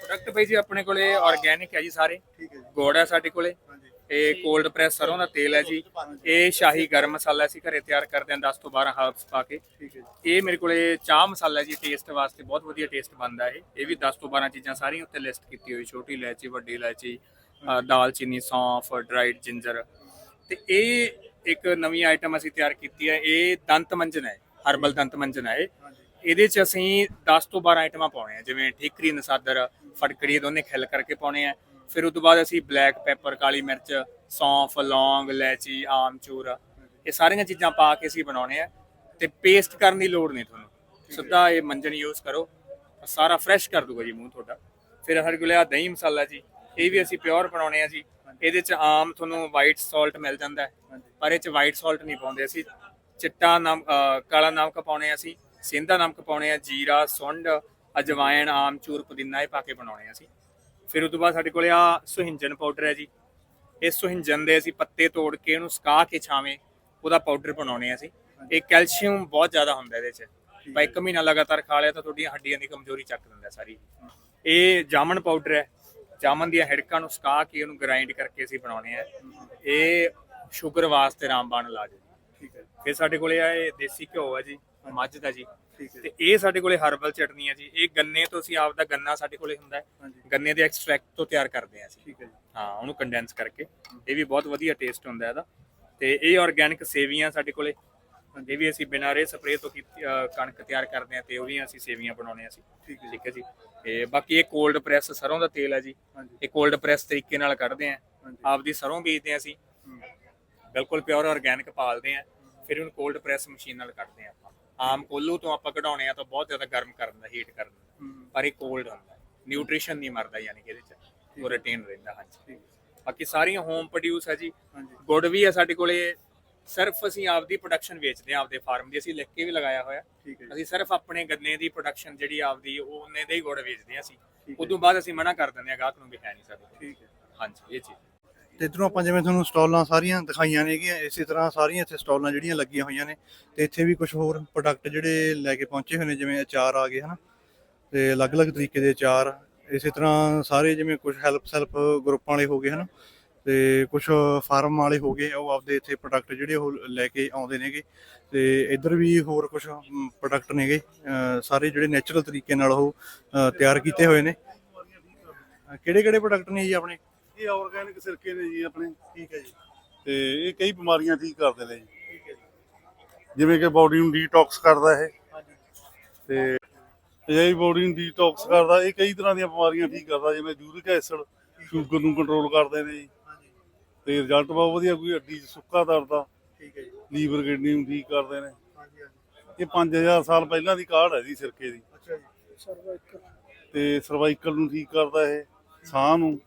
Speaker 5: ਪ੍ਰੋਡਕਟ ਬਈ ਜੀ ਆਪਣੇ ਕੋਲੇ ਆਰਗੇਨਿਕ ਹੈ ਜੀ ਸਾਰੇ।
Speaker 1: ਠੀਕ ਹੈ ਜੀ।
Speaker 5: ਗੋੜ ਹੈ ਸਾਡੇ ਕੋਲੇ। ਇਹ ਕੋਲਡ ਪ੍ਰੈਸ ਸਰੋਂ ਦਾ ਤੇਲ ਹੈ ਜੀ। ਇਹ ਸ਼ਾਹੀ ਗਰਮ ਮਸਾਲਾ ਅਸੀਂ ਘਰੇ ਤਿਆਰ ਕਰਦੇ ਹਾਂ 10 ਤੋਂ 12 ਹਰਬਸ ਪਾ ਕੇ।
Speaker 1: ਠੀਕ ਹੈ ਜੀ।
Speaker 5: ਇਹ ਮੇਰੇ ਕੋਲੇ ਚਾਹ ਮਸਾਲਾ ਜੀ ਟੇਸਟ ਵਾਸਤੇ ਬਹੁਤ ਵਧੀਆ ਟੇਸਟ ਬਣਦਾ ਇਹ। ਇਹ ਵੀ 10 ਤੋਂ 12 ਚੀਜ਼ਾਂ ਸਾਰੀਆਂ ਉੱਤੇ ਲਿਸਟ ਕੀਤੀ ਹੋਈ ਛੋਟੀ ਇਲਾਇਚੀ ਵੱਡੀ ਇਲਾਇਚੀ ਦਾਲਚੀਨੀ ਸੌਂਫ ਡਰਾਈਡ ਜਿੰਜਰ ਤੇ ਇਹ ਇੱਕ ਨਵੀਂ ਆਈਟਮ ਅਸੀਂ ਤਿਆਰ ਕੀਤੀ ਹੈ ਇਹ ਦੰਤ ਮੰਜਨ ਹੈ ਹਰਬਲ ਦੰਤ ਮੰਜਨ ਹੈ ਇਹ। ਇਹਦੇ ਚ ਅਸੀਂ 10 ਤੋਂ 12 ਆਈਟਮਾਂ ਪਾਉਣੇ ਆ ਜਿਵੇਂ ਠੀਕਰੀ ਨਸਾਦਰ ਫਟਕੜੀ ਦੋਨੇ ਖਿਲ ਕਰਕੇ ਪਾਉਣੇ ਆ। ਫਿਰ ਉਸ ਤੋਂ ਬਾਅਦ ਅਸੀਂ ਬਲੈਕ ਪੈਪਰ ਕਾਲੀ ਮਿਰਚ ਸੌਂਫ ਲੌਂਗ ਇਲਾਇਚੀ ਆਮਚੂਰ ਇਹ ਸਾਰੀਆਂ ਚੀਜ਼ਾਂ ਪਾ ਕੇ ਅਸੀਂ ਬਣਾਉਣੇ ਆ। ਤੇ ਪੇਸਟ ਕਰਨ ਦੀ ਲੋੜ ਨਹੀਂ ਤੁਹਾਨੂੰ। ਸਿੱਧਾ ਇਹ ਮੰਜਨ ਯੂਜ਼ ਕਰੋ ਸਾਰਾ ਫਰੈਸ਼ ਕਰ ਦੂਗਾ ਜੀ ਮੂੰਹ ਤੁਹਾਡਾ। ਫਿਰ ਸਾਡੇ ਕੋਲ ਆ ਦਹੀਂ ਮਸਾਲਾ ਜੀ ਇਹ ਵੀ ਅਸੀਂ ਪਿਓਰ ਬਣਾਉਣੇ ਆ ਜੀ। ਇਹਦੇ ਚ ਆਮ ਤੁਹਾਨੂੰ ਵਾਈਟ ਸਾਲਟ ਮਿਲ ਜਾਂਦਾ ਹੈ ਪਰ ਇਹ ਚ ਵਾਈਟ ਸਾਲਟ ਨਹੀਂ ਪਾਉਂਦੇ ਅਸੀਂ। ਚਿੱਟਾ ਨਮ ਕਾਲਾ ਨਮਕ ਪਾਉਣੇ ਅਸੀਂ ਸਿੰਧਾ ਨਮਕ ਪਾਉਣੇ ਆ ਜੀਰਾ ਸੁੰਡ ਅਜਵਾਇਣ ਆਮਚੂਰ ਪੁਦੀਨਾ ਇਹ ਪਾ ਕੇ ਬਣਾਉਣੇ ਆ ਅਸੀਂ। ਫਿਰ ਉਸ ਤੋਂ ਬਾਅਦ ਸਾਡੇ ਕੋਲੇ ਆ ਸੁਹਿੰਜਨ ਪਾਊਡਰ ਹੈ ਜੀ। ਇਸ ਸੁਹਿੰਜਨ ਦੇ ਅਸੀਂ ਪੱਤੇ ਤੋੜ ਕੇ ਉਹਨੂੰ ਸੁਕਾ ਕੇ ਛਾਵੇਂ ਉਹਦਾ ਪਾਊਡਰ ਬਣਾਉਣੇ ਆ ਅਸੀਂ। ਇਹ ਕੈਲਸ਼ੀਅਮ ਬਹੁਤ ਜ਼ਿਆਦਾ ਹੁੰਦਾ ਇਹਦੇ ਚ। ਭਾਈ ਇੱਕ ਮਹੀਨਾ ਲਗਾਤਾਰ ਖਾ ਲਿਆ ਤਾਂ ਤੁਹਾਡੀਆਂ ਹੱਡੀਆਂ ਦੀ ਕਮਜ਼ੋਰੀ ਚੱਕ ਦਿੰਦਾ ਸਾਰੀ। ਇਹ ਜਾਮਨ ਪਾਊਡਰ ਹੈ ਜਾਮਨ ਦੀਆਂ ਹਿੜਕਾਂ ਨੂੰ ਸੁਕਾ ਕੇ ਉਹਨੂੰ ਗ੍ਰਾਈਂਡ ਕਰਕੇ ਅਸੀਂ ਬਣਾਉਣੇ ਆ। ਇਹ ਸ਼ੂਗਰ ਵਾਸਤੇ ਰਾਮਬਾਣ ਇਲਾਜ ਹੈ ਠੀਕ ਹੈ। ਫਿਰ ਸਾਡੇ ਕੋਲੇ ਆ ਇਹ ਦੇਸੀ ਘਿਓ ਹੈ ਜੀ ਮੱਝ ਦਾ ਜੀ। ਤੇ ਇਹ ਸਾਡੇ ਕੋਲੇ ਹਰਬਲ ਚਟਨੀ ਹੈ ਜੀ। ਇਹ ਗੰਨੇ ਤੋਂ ਅਸੀਂ ਆਪ ਦਾ ਗੰਨਾ ਸਾਡੇ ਕੋਲੇ ਹੁੰਦਾ ਹੈ। ਗੰਨੇ ਦੇ ਐਕਸਟ੍ਰੈਕਟ ਤੋਂ ਤਿਆਰ ਕਰਦੇ ਹਾਂ ਅਸੀਂ।
Speaker 1: ਠੀਕ ਹੈ ਜੀ।
Speaker 5: ਹਾਂ ਉਹਨੂੰ ਕੰਡੈਂਸ ਕਰਕੇ। ਇਹ ਵੀ ਬਹੁਤ ਵਧੀਆ ਟੇਸਟ ਹੁੰਦਾ ਇਹਦਾ। ਤੇ ਇਹ ਆਰਗੈਨਿਕ ਸੇਵੀਆਂ ਸਾਡੇ ਕੋਲੇ ਇਹ ਵੀ ਅਸੀਂ ਬਿਨਾਂ ਰੇ ਸਪਰੇਅ ਤੋਂ ਕੀਤੀ ਅ, ਕਣਕ ਤਿਆਰ ਕਰਦੇ ਹਾਂ ਤੇ ਉਹ ਵੀ ਅਸੀਂ ਸੇਵੀਆਂ ਬਣਾਉਂਦੇ ਹਾਂ ਅਸੀਂ।
Speaker 1: ਠੀਕ ਹੈ
Speaker 5: ਠੀਕ ਹੈ ਜੀ। ਤੇ ਬਾਕੀ ਇਹ ਕੋਲਡ ਪ੍ਰੈਸ ਸਰੋਂ ਦਾ ਤੇਲ ਹੈ ਜੀ।
Speaker 1: ਹਾਂਜੀ।
Speaker 5: ਇਹ ਕੋਲਡ ਪ੍ਰੈਸ ਤਰੀਕੇ ਨਾਲ ਕੱਢਦੇ
Speaker 1: ਹਾਂਜੀ।
Speaker 5: ਆਪਦੀ ਸਰੋਂ ਬੀਜਦੇ ਹਾਂ ਅਸੀਂ। ਬਿਲਕੁਲ ਪਿਓਰ ਆਰਗੈਨਿਕ ਪਾਲਦੇ ਹਾਂ। ਫਿਰ ਉਹਨੂੰ ਕੋਲਡ ਪ੍ਰੈਸ ਮਸ਼ੀਨ ਨਾਲ ਕੱਢਦੇ ਹਾਂ ਆਪਾਂ। ਆਮ ਕੋਲੂ ਤੋਂ ਆਪਾਂ ਕਢਾਉਣੇ ਆ ਤਾਂ ਬਹੁਤ ਜ਼ਿਆਦਾ ਗਰਮ ਕਰ ਦਿੰਦਾ ਹੀਟ ਕਰ ਦਿੰਦਾ
Speaker 1: ਹੂੰ,
Speaker 5: ਪਰ ਇਹ ਕੋਲਡ ਹੁੰਦਾ ਨਿਊਟ੍ਰੀਸ਼ਨ ਨਹੀਂ ਮਰਦਾ ਯਾਨੀ ਕਿ ਇਹਦੇ ਚ। ਉਹ ਰਿਟੇਨ ਰਹਿੰਦਾ ਹਾਂਜੀ।
Speaker 1: ਠੀਕ
Speaker 5: ਬਾਕੀ ਸਾਰੀਆਂ ਹੋਮ ਪ੍ਰੋਡਿਊਸ ਹੈ ਜੀ।
Speaker 1: ਹਾਂਜੀ।
Speaker 5: ਗੁੜ ਵੀ ਹੈ ਸਾਡੇ ਕੋਲੇ। ਸਿਰਫ ਅਸੀਂ ਆਪਦੀ ਪ੍ਰੋਡਕਸ਼ਨ ਵੇਚਦੇ ਹਾਂ ਆਪਦੇ ਫਾਰਮ ਦੀ। ਅਸੀਂ ਲਿਖ ਕੇ ਵੀ ਲਗਾਇਆ ਹੋਇਆ।
Speaker 1: ਠੀਕ ਹੈ ਜੀ।
Speaker 5: ਅਸੀਂ ਸਿਰਫ ਆਪਣੇ ਗੰਨੇ ਦੀ ਪ੍ਰੋਡਕਸ਼ਨ ਜਿਹੜੀ ਆਪਦੀ ਉਹ ਉਹਨੇ ਦੇ ਹੀ ਗੁੜ ਵੇਚਦੇ ਹਾਂ ਅਸੀਂ।
Speaker 1: ਠੀਕ ਹੈ।
Speaker 5: ਉਦੋਂ ਬਾਅਦ ਅਸੀਂ ਮਨਾ ਕਰ ਦਿੰਦੇ ਹਾਂ ਗਾਹਕ ਨੂੰ ਵੀ ਹੈ ਨਹੀਂ ਸਾਡੇ ਕੋਲ।
Speaker 1: ਠੀਕ ਹੈ।
Speaker 5: ਹਾਂਜੀ ਇਹ ਚੀਜ਼।
Speaker 1: ਤੇ ਇਧਰੋਂ ਆਪਾਂ ਜਿਵੇਂ ਤੁਹਾਨੂੰ ਸਟਾਲਾਂ ਸਾਰੀਆਂ ਦਿਖਾਈਆਂ ਨੇਗੀਆਂ ਇਸੇ ਤਰ੍ਹਾਂ ਸਾਰੀਆਂ ਇੱਥੇ ਸਟਾਲਾਂ ਜਿਹੜੀਆਂ ਲੱਗੀਆਂ ਹੋਈਆਂ ਨੇ ਤੇ ਇੱਥੇ ਵੀ ਕੁਝ ਹੋਰ ਪ੍ਰੋਡਕਟ ਜਿਹੜੇ ਲੈ ਕੇ ਪਹੁੰਚੇ ਹੋਏ ਨੇ ਜਿਵੇਂ ਅਚਾਰ ਆ ਗਏ ਹਨਾ? ਤੇ ਅਲੱਗ-ਅਲੱਗ ਤਰੀਕੇ ਦੇ ਅਚਾਰ ਇਸੇ ਤਰ੍ਹਾਂ ਸਾਰੇ ਜਿਵੇਂ ਕੁਝ ਹੈਲਪ ਸੈਲਫ ਗਰੁੱਪਾਂ ਵਾਲੇ ਹੋ ਗਏ ਹਨਾ? ਤੇ ਕੁਝ ਫਾਰਮ ਵਾਲੇ ਹੋ ਗਏ ਉਹ ਆਪਦੇ ਇੱਥੇ ਪ੍ਰੋਡਕਟ ਜਿਹੜੇ ਉਹ ਲੈ ਕੇ ਆਉਂਦੇ ਨੇਗੇ। ਤੇ ਇੱਧਰ ਵੀ ਹੋਰ ਕੁਝ ਪ੍ਰੋਡਕਟ ਨੇਗੇ। ਸਾਰੇ ਜਿਹੜੇ ਨੇਚਰਲ ਤਰੀਕੇ ਨਾਲ ਉਹ ਤਿਆਰ ਕੀਤੇ ਹੋਏ ਨੇ। ਕਿਹੜੇ ਕਿਹੜੇ ਪ੍ਰੋਡਕਟ ਨੇ ਜੀ ਆਪਣੇ?
Speaker 2: ਇਹ ਆਰਗੈਨਿਕ ਸਿਰਕੇ ਨੇ ਜੀ ਆਪਣੇ।
Speaker 1: ਠੀਕ ਹੈ ਜੀ।
Speaker 2: ਤੇ ਇਹ ਕਈ ਬਿਮਾਰੀਆਂ ਠੀਕ ਕਰਦੇ ਨੇ ਜੀ। ਜਿਵੇਂ ਕਿ ਬਾਡੀ ਨੂੰ ਡੀਟੌਕਸ ਕਰਦਾ ਇਹ। ਤੇ ਇਹ ਬਾਡੀ ਨੂੰ ਡੀਟੌਕਸ ਕਰਦਾ ਇਹ ਕਈ ਤਰ੍ਹਾਂ ਦੀਆਂ ਬਿਮਾਰੀਆਂ ਠੀਕ ਕਰਦਾ ਜਿਵੇਂ ਯੂਰਿਕ ਐਸਿਡ ਸ਼ੂਗਰ ਨੂੰ ਕੰਟਰੋਲ ਕਰਦੇ ਨੇ ਜੀ।
Speaker 1: ਹਾਂਜੀ
Speaker 2: ਤੇ ਰਿਜ਼ਲਟ ਬਹੁਤ ਵਧੀਆ ਕੋਈ ਹੱਡੀ 'ਚ ਸੁੱਕਾ ਦਰਦ
Speaker 1: ਠੀਕ ਹੈ ਜੀ।
Speaker 2: ਲੀਵਰ ਕਿਡਨੀ ਨੂੰ ਠੀਕ ਕਰਦੇ ਨੇ
Speaker 1: ਹਾਂਜੀ ਹਾਂਜੀ।
Speaker 2: ਇਹ 5000 ਸਾਲ ਪਹਿਲਾਂ ਦੀ ਕਾਢ ਹੈ ਜੀ ਸਿਰਕੇ ਦੀ।
Speaker 1: ਅੱਛਾ ਜੀ।
Speaker 2: ਤੇ ਸਰਵਾਈਕਲ ਨੂੰ ਠੀਕ ਕਰਦਾ ਇਹ ਸਾਹ ਨੂੰ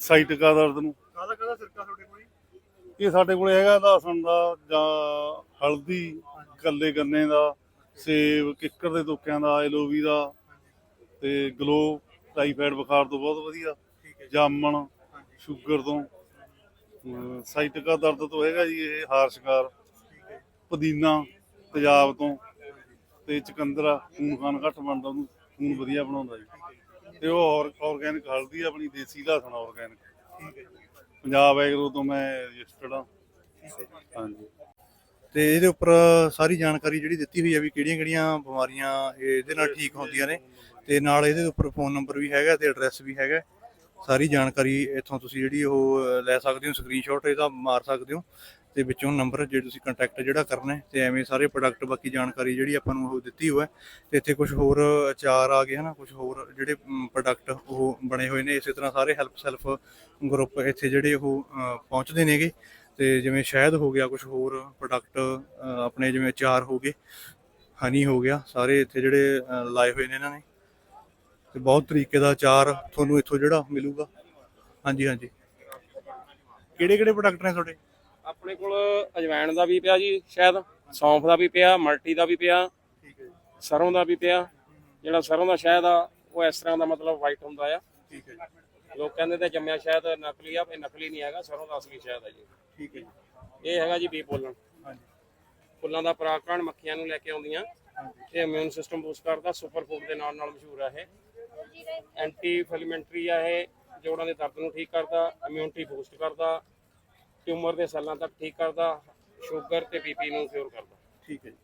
Speaker 2: ਸਾਈਟਿਕਾ ਦਰਦ ਨੂੰ।
Speaker 1: ਕਾਹਦਾ ਕਾਹਦਾ ਸਿਰਕਾ ਤੁਹਾਡੇ ਕੋਲ
Speaker 2: ਇਹ ਸਾਡੇ ਕੋਲ ਹੈਗਾ ਲਸਣ ਦਾ ਜਾਂ ਹਲਦੀ ਕੱਲੇ ਗੰਨੇ ਦਾ ਸੇਬ ਕਿੱਕਰ ਦੇ ਤੋਕਿਆਂ ਦਾ ਐਲੋਵੀ ਦਾ ਤੇ ਗਲੋ ਟਾਈਫਾਇਡ ਬੁਖਾਰ ਤੋਂ ਬਹੁਤ ਵਧੀਆ।
Speaker 1: ਠੀਕ ਹੈ ਜੀ।
Speaker 2: ਜਾਮਣ ਸ਼ੂਗਰ ਤੋਂ ਸਾਈਟਿਕਾ ਦਰਦ ਤੋਂ ਹੈਗਾ ਜੀ ਇਹ, ਹਾਰ ਸ਼ਿਕਾਰ ਪੁਦੀਨਾ, ਤੇਜ਼ਾਬ ਤੋਂ ਤੇ ਚਕੰਦਰਾ, ਖੂਨ ਖਾਨ ਘੱਟ ਬਣਦਾ ਉਹਨੂੰ, ਖੂਨ ਵਧੀਆ ਬਣਾਉਂਦਾ ਜੀ। ਤੇ ਉਹ ਆਰਗੈਨਿਕ ਹਲਦੀ ਆਪਣੀ ਦੇਸੀ ਲਸਣ ਆਰਗੈਨਿਕ ਪੰਜਾਬ ਐਗਰੋ ਤੋਂ ਮੈਂ ਰਜਿਸਟਰਡ ਆ। ਹਾਂਜੀ।
Speaker 1: ਤੇ ਇਹਦੇ ਉੱਪਰ ਸਾਰੀ ਜਾਣਕਾਰੀ ਜਿਹੜੀ ਦਿੱਤੀ ਹੋਈ ਹੈ ਵੀ ਕਿਹੜੀਆਂ ਕਿਹੜੀਆਂ ਬਿਮਾਰੀਆਂ ਇਹਦੇ ਨਾਲ ਠੀਕ ਹੁੰਦੀਆਂ ਨੇ। ਤੇ ਨਾਲ ਇਹਦੇ ਉੱਪਰ ਫੋਨ ਨੰਬਰ ਵੀ ਹੈਗਾ ਤੇ ਐਡਰੈਸ ਵੀ ਹੈਗਾ। ਸਾਰੀ ਜਾਣਕਾਰੀ ਇੱਥੋਂ ਤੁਸੀਂ ਜਿਹੜੀ ਉਹ ਲੈ ਸਕਦੇ ਹੋ ਸਕਰੀਨਸ਼ਾਟ ਇਹਦਾ ਮਾਰ ਸਕਦੇ ਹੋ ਤੇ ਵਿੱਚੋਂ ਨੰਬਰ ਜੇ ਤੁਸੀਂ ਕੰਟੈਕਟ ਜਿਹੜਾ ਕਰਨਾ ਹੈ ਤੇ ਐਵੇਂ ਸਾਰੇ ਪ੍ਰੋਡਕਟ ਬਾਕੀ ਜਾਣਕਾਰੀ ਜਿਹੜੀ ਆਪਾਂ ਨੂੰ ਉਹ ਦਿੱਤੀ ਹੋਇਆ ਤੇ ਇੱਥੇ ਕੁਝ ਹੋਰ ਅਚਾਰ ਆ ਗਏ ਹਨਾ ਕੁਝ ਹੋਰ ਜਿਹੜੇ ਪ੍ਰੋਡਕਟ ਉਹ ਬਣੇ ਹੋਏ ਨੇ, ਇਸੇ ਤਰ੍ਹਾਂ ਸਾਰੇ ਹੈਲਪ ਸੈਲਫ ਗਰੁੱਪ ਇੱਥੇ ਜਿਹੜੇ ਉਹ ਪਹੁੰਚਦੇ ਨੇਗੇ ਤੇ ਜਿਵੇਂ ਸ਼ਹਿਦ ਹੋ ਗਿਆ ਕੁਝ ਹੋਰ ਪ੍ਰੋਡਕਟ ਆਪਣੇ ਜਿਵੇਂ ਅਚਾਰ ਹੋ ਗਏ, ਹਨੀ ਹੋ ਗਿਆ, ਸਾਰੇ ਇੱਥੇ ਜਿਹੜੇ ਲਾਏ ਹੋਏ ਨੇ ਇਹਨਾਂ ਨੇ। ਤੇ ਬਹੁਤ ਤਰੀਕੇ ਦਾ ਅਚਾਰ ਤੁਹਾਨੂੰ ਇੱਥੋਂ ਜਿਹੜਾ ਮਿਲੂਗਾ। ਹਾਂਜੀ ਹਾਂਜੀ। ਕਿਹੜੇ ਕਿਹੜੇ ਪ੍ਰੋਡਕਟ ਨੇ ਤੁਹਾਡੇ?
Speaker 6: ਆਪਣੇ ਕੋਲ ਅਜਵਾਇਣ ਦਾ ਵੀ ਪਿਆ ਜੀ ਸ਼ਾਇਦ ਸੌਂਫ ਦਾ ਵੀ ਪਿਆ ਮਲਟੀ ਦਾ ਵੀ ਪਿਆ
Speaker 1: ਠੀਕ ਹੈ ਜੀ।
Speaker 6: ਸਰੋਂ ਦਾ ਵੀ ਪਿਆ। ਜਿਹੜਾ ਸਰੋਂ ਦਾ ਸ਼ਾਇਦ ਆ ਉਹ ਇਸ ਤਰ੍ਹਾਂ ਦਾ ਮਤਲਬ ਵਾਈਟ ਹੁੰਦਾ ਆ।
Speaker 1: ਠੀਕ ਹੈ
Speaker 6: ਲੋਕ ਕਹਿੰਦੇ ਤੇ ਜੰਮਿਆ ਸ਼ਾਇਦ ਨਕਲੀ ਆ ਇਹ ਨਕਲੀ ਨਹੀਂ ਹੈਗਾ ਸਰੋਂ ਦਾ ਅਸਲੀ ਸ਼ਾਇਦ ਆ ਜੀ।
Speaker 1: ਠੀਕ ਹੈ ਜੀ।
Speaker 6: ਇਹ ਹੈਗਾ ਜੀ ਬੀ ਪੋਲਣ।
Speaker 1: ਹਾਂਜੀ।
Speaker 6: ਫੁੱਲਾਂ ਦਾ ਪਰਾਗਕਣ ਮੱਖੀਆਂ ਨੂੰ ਲੈ ਕੇ ਆਉਂਦੀਆਂ। ਇਹ ਇਮਿਊਨ ਸਿਸਟਮ ਬੂਸਟ ਕਰਦਾ ਸੁਪਰ ਫੂਡ ਦੇ ਨਾਲ ਨਾਲ ਮਸ਼ਹੂਰ ਆ ਇਹ। ਐਂਟੀ ਫੈਲੀਮੈਂਟਰੀ ਆ ਇਹ ਜੋੜਾਂ ਦੇ ਦਰਦ ਨੂੰ ਠੀਕ ਕਰਦਾ ਇਮਿਊਨਿਟੀ ਬੂਸਟ ਕਰਦਾ ਟਿਊਮਰ ਦੇ ਸੈੱਲਾਂ ਤੱਕ ਠੀਕ ਕਰਦਾ ਸ਼ੂਗਰ ਤੇ ਬੀਪੀ ਨੂੰ ਕਿਉਰ ਕਰਦਾ।
Speaker 1: ਠੀਕ ਹੈ ਜੀ।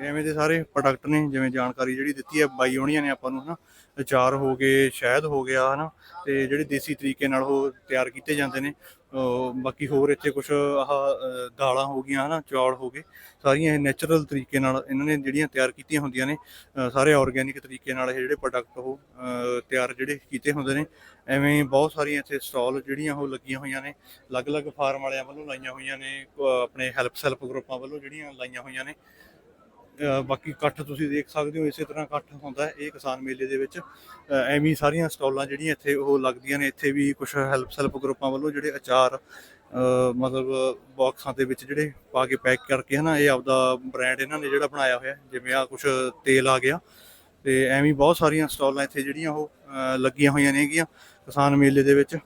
Speaker 1: ਐਵੇਂ ਦੇ ਸਾਰੇ ਪ੍ਰੋਡਕਟ ਨੇ, ਜਿਵੇਂ ਜਾਣਕਾਰੀ ਜਿਹੜੀ ਦਿੱਤੀ ਹੈ, ਬਾਈ ਹੋਣੀਆਂ ਨੇ ਆਪਾਂ ਨੂੰ, ਹਨਾ? ਅਚਾਰ ਹੋ ਗਏ, ਸ਼ਹਿਦ ਹੋ ਗਿਆ, ਹਨਾ? ਤੇ ਜਿਹੜੇ ਦੇਸੀ ਤਰੀਕੇ ਨਾਲ ਉਹ ਤਿਆਰ ਕੀਤੇ ਜਾਂਦੇ ਨੇ। ਬਾਕੀ ਹੋਰ ਇੱਥੇ ਕੁਝ ਆਹ ਦਾਲਾਂ ਹੋ ਗਈਆਂ, ਹਨਾ? ਚੌਲ ਹੋ ਗਏ। ਸਾਰੀਆਂ ਇਹ ਨੇਚਰਲ ਤਰੀਕੇ ਨਾਲ ਇਹਨਾਂ ਨੇ ਜਿਹੜੀਆਂ ਤਿਆਰ ਕੀਤੀਆਂ ਹੁੰਦੀਆਂ ਨੇ ਸਾਰੇ ਆਰਗੇਨਿਕ ਤਰੀਕੇ ਨਾਲ ਇਹ ਜਿਹੜੇ ਪ੍ਰੋਡਕਟ ਉਹ ਤਿਆਰ ਜਿਹੜੇ ਕੀਤੇ ਹੁੰਦੇ ਨੇ। ਐਵੇਂ ਬਹੁਤ ਸਾਰੀਆਂ ਇੱਥੇ ਸਟਾਲ ਜਿਹੜੀਆਂ ਉਹ ਲੱਗੀਆਂ ਹੋਈਆਂ ਨੇ। ਅਲੱਗ-ਅਲੱਗ ਫਾਰਮ ਵਾਲਿਆਂ ਵੱਲੋਂ ਲਾਈਆਂ ਹੋਈਆਂ ਨੇ ਆਪਣੇ ਹੈਲਪ ਸੈਲਪ ਗਰੁੱਪਾਂ ਵੱਲੋਂ ਜਿਹੜੀਆਂ ਲਾਈਆਂ ਹੋਈਆਂ ਨੇ। ਬਾਕੀ ਇਕੱਠ ਤੁਸੀਂ ਦੇਖ ਸਕਦੇ ਹੋ, ਇਸੇ ਤਰ੍ਹਾਂ ਇਕੱਠ ਹੁੰਦਾ ਹੈ ਇਹ ਕਿਸਾਨ ਮੇਲੇ ਦੇ ਵਿੱਚ। ਐਵੇਂ ਸਾਰੀਆਂ ਸਟਾਲਾਂ ਜਿਹੜੀਆਂ ਇੱਥੇ ਉਹ ਲੱਗਦੀਆਂ ਨੇ, ਇੱਥੇ ਵੀ ਕੁਝ ਹੈਲਪ ਸੈਲਪ ਗਰੁੱਪਾਂ ਵੱਲੋਂ ਜਿਹੜੇ ਅਚਾਰ ਮਤਲਬ ਬਾਕਸਾਂ ਦੇ ਵਿੱਚ ਜਿਹੜੇ ਪਾ ਕੇ ਪੈਕ ਕਰਕੇ ਹਨਾ, ਇਹ ਆਪਦਾ ਬ੍ਰਾਂਡ ਇਹਨਾਂ ਨੇ ਜਿਹੜਾ ਬਣਾਇਆ ਹੋਇਆ, ਜਿਵੇਂ ਆ ਕੁਝ ਤੇਲ ਆ ਗਿਆ। ਤੇ ਐਵੇਂ ਬਹੁਤ ਸਾਰੀਆਂ ਸਟਾਲਾਂ ਇੱਥੇ ਜਿਹੜੀਆਂ ਉਹ ਲੱਗੀਆਂ ਹੋਈਆਂ ਨੇਗੀਆਂ ਕਿਸਾਨ ਮੇਲੇ ਦੇ ਵਿੱਚ।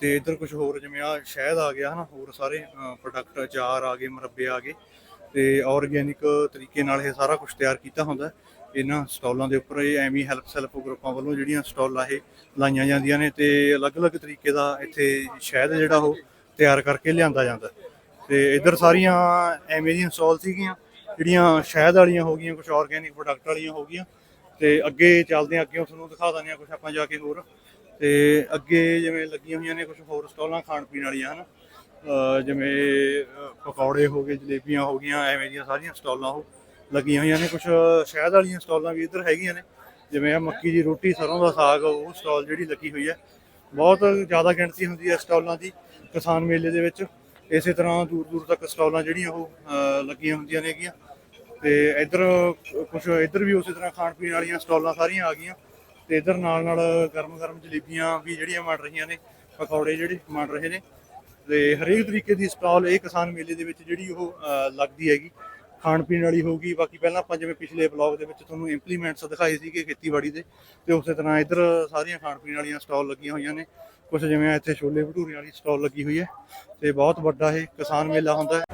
Speaker 1: ਤੇ ਇੱਧਰ ਕੁਝ ਹੋਰ ਜਿਵੇਂ ਆ ਸ਼ਹਿਦ ਆ ਗਿਆ ਹਨਾ, ਹੋਰ ਸਾਰੇ ਪ੍ਰੋਡਕਟ ਅਚਾਰ ਆ ਗਏ, ਮੁਰੱਬੇ ਆ ਗਏ। ਤੇ ਆਰਗੇਨਿਕ ਤਰੀਕੇ ਨਾਲ ਇਹ ਸਾਰਾ ਕੁਝ ਤਿਆਰ ਕੀਤਾ ਹੁੰਦਾ ਇਹਨਾਂ ਸਟਾਲਾਂ ਦੇ ਉੱਪਰ ਇਹ ਐਵੇਂ ਹੈਲਪ ਸੈਲਫ ਗਰੁੱਪਾਂ ਵੱਲੋਂ ਜਿਹੜੀਆਂ ਸਟਾਲਾਂ ਇਹ ਲਾਈਆਂ ਜਾਂਦੀਆਂ ਨੇ ਤੇ ਅਲੱਗ-ਅਲੱਗ ਤਰੀਕੇ ਦਾ ਇੱਥੇ ਸ਼ਹਿਦ ਜਿਹੜਾ ਉਹ ਤਿਆਰ ਕਰਕੇ ਲਿਆਂਦਾ ਜਾਂਦਾ ਹੈ। ਤੇ ਇੱਧਰ ਸਾਰੀਆਂ ਐਵੇਂ ਦੀਆਂ ਸਟਾਲ ਸੀਗੀਆਂ, ਜਿਹੜੀਆਂ ਸ਼ਹਿਦ ਵਾਲੀਆਂ ਹੋ ਗਈਆਂ ਕੁਝ ਆਰਗੇਨਿਕ ਪ੍ਰੋਡਕਟ ਵਾਲੀਆਂ ਹੋ ਗਈਆਂ। ਤੇ ਅੱਗੇ ਚੱਲਦੇ ਹਾਂ, ਅੱਗੇ ਤੁਹਾਨੂੰ ਦਿਖਾ ਦਿੰਦੇ ਹਾਂ ਕੁਝ ਆਪਾਂ ਜਾ ਕੇ ਹੋਰ। ਤੇ ਅੱਗੇ ਜਿਵੇਂ ਲੱਗੀਆਂ ਹੋਈਆਂ ਨੇ ਕੁਝ ਹੋਰ ਸਟਾਲਾਂ ਖਾਣ ਪੀਣ ਵਾਲੀਆਂ, ਹਨ? ਅਹ ਜਿਵੇਂ ਪਕੌੜੇ ਹੋ ਗਏ, ਜਲੇਬੀਆਂ ਹੋ ਗਈਆਂ, ਐਵੇਂ ਦੀਆਂ ਸਾਰੀਆਂ ਸਟਾਲਾਂ ਉਹ ਲੱਗੀਆਂ ਹੋਈਆਂ ਨੇ। ਕੁਝ ਸ਼ਹਿਦ ਵਾਲੀਆਂ ਸਟਾਲਾਂ ਵੀ ਇੱਧਰ ਹੈਗੀਆਂ ਨੇ। ਜਿਵੇਂ ਆ ਮੱਕੀ ਦੀ ਰੋਟੀ, ਸਰੋਂ ਦਾ ਸਾਗ, ਉਹ ਸਟਾਲ ਜਿਹੜੀ ਲੱਗੀ ਹੋਈ ਹੈ। ਬਹੁਤ ਜ਼ਿਆਦਾ ਗਿਣਤੀ ਹੁੰਦੀ ਹੈ ਸਟਾਲਾਂ ਦੀ ਕਿਸਾਨ ਮੇਲੇ ਦੇ ਵਿੱਚ। ਇਸੇ ਤਰ੍ਹਾਂ ਦੂਰ ਦੂਰ ਤੱਕ ਸਟਾਲਾਂ ਜਿਹੜੀਆਂ ਉਹ ਲੱਗੀਆਂ ਹੁੰਦੀਆਂ ਨੇਗੀਆਂ ਤੇ ਇੱਧਰ ਕੁਝ ਇੱਧਰ ਵੀ ਉਸੇ ਤਰ੍ਹਾਂ ਖਾਣ ਪੀਣ ਵਾਲੀਆਂ ਸਟਾਲਾਂ ਸਾਰੀਆਂ ਆ ਗਈਆਂ। ਤੇ ਇੱਧਰ ਨਾਲ ਨਾਲ ਗਰਮ ਗਰਮ ਜਲੇਬੀਆਂ ਵੀ ਜਿਹੜੀਆਂ ਬਣ ਰਹੀਆਂ ਨੇ। ਪਕੌੜੇ ਜਿਹੜੇ ਬਣ ਰਹੇ ਨੇ। ਤੇ ਹਰੇਕ ਤਰੀਕੇ ਦੀ ਸਟਾਲ ਇਹ ਕਿਸਾਨ ਮੇਲੇ ਦੇ ਵਿੱਚ ਜਿਹੜੀ ਉਹ ਲੱਗਦੀ ਹੈਗੀ। ਖਾਣ ਪੀਣ ਵਾਲੀ ਹੋਊਗੀ ਬਾਕੀ ਪਹਿਲਾਂ ਆਪਾਂ ਜਿਵੇਂ ਪਿਛਲੇ ਬਲੌਗ ਦੇ ਵਿੱਚ ਤੁਹਾਨੂੰ ਇੰਪਲੀਮੈਂਟਸ ਦਿਖਾਏ ਸੀਗੇ ਖੇਤੀਬਾੜੀ ਦੇ, ਤੇ ਉਸੇ ਤਰ੍ਹਾਂ ਇੱਧਰ ਸਾਰੀਆਂ ਖਾਣ ਪੀਣ ਵਾਲੀਆਂ ਸਟਾਲ ਲੱਗੀਆਂ ਹੋਈਆਂ ਨੇ। ਕੁਝ ਜਿਵੇਂ ਇੱਥੇ ਛੋਲੇ ਭਟੂਰੇ ਵਾਲੀ ਸਟਾਲ ਲੱਗੀ ਹੋਈ ਹੈ, ਤੇ ਬਹੁਤ ਵੱਡਾ ਇਹ ਕਿਸਾਨ ਮੇਲਾ ਹੁੰਦਾ ਹੈ।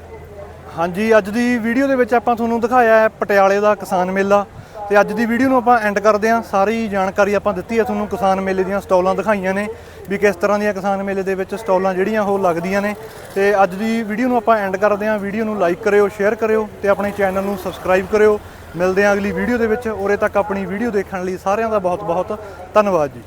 Speaker 1: ਹਾਂਜੀ, ਅੱਜ ਦੀ ਵੀਡੀਓ ਦੇ ਵਿੱਚ ਆਪਾਂ ਤੁਹਾਨੂੰ ਦਿਖਾਇਆ ਹੈ ਪਟਿਆਲੇ ਦਾ ਕਿਸਾਨ ਮੇਲਾ, ਤੇ ਅੱਜ ਦੀ ਵੀਡੀਓ ਨੂੰ ਆਪਾਂ ਐਂਡ ਕਰਦੇ ਹਾਂ। ਸਾਰੀ ਜਾਣਕਾਰੀ ਆਪਾਂ ਦਿੱਤੀ ਹੈ ਤੁਹਾਨੂੰ ਕਿਸਾਨ ਮੇਲੇ ਦੀਆਂ ਸਟਾਲਾਂ ਦਿਖਾਈਆਂ ਨੇ। ਵੀ ਕਿਸ ਤਰ੍ਹਾਂ ਦੀਆਂ ਕਿਸਾਨ ਮੇਲੇ ਦੇ ਵਿੱਚ ਸਟਾਲਾਂ ਜਿਹੜੀਆਂ ਉਹ ਲੱਗਦੀਆਂ ਨੇ। ਤੇ ਅੱਜ ਦੀ ਵੀਡੀਓ ਨੂੰ ਆਪਾਂ ਐਂਡ ਕਰਦੇ ਹਾਂ। ਵੀਡੀਓ ਨੂੰ ਲਾਈਕ ਕਰਿਓ ਸ਼ੇਅਰ ਕਰਿਓ ਤੇ ਆਪਣੇ ਚੈਨਲ ਨੂੰ ਸਬਸਕ੍ਰਾਈਬ ਕਰਿਓ। ਮਿਲਦੇ ਹਾਂ ਅਗਲੀ ਵੀਡੀਓ ਦੇ ਵਿੱਚ। ਉਰੇ ਤੱਕ ਆਪਣੀ ਵੀਡੀਓ ਦੇਖਣ ਲਈ ਸਾਰਿਆਂ ਦਾ ਬਹੁਤ ਬਹੁਤ ਧੰਨਵਾਦ ਜੀ।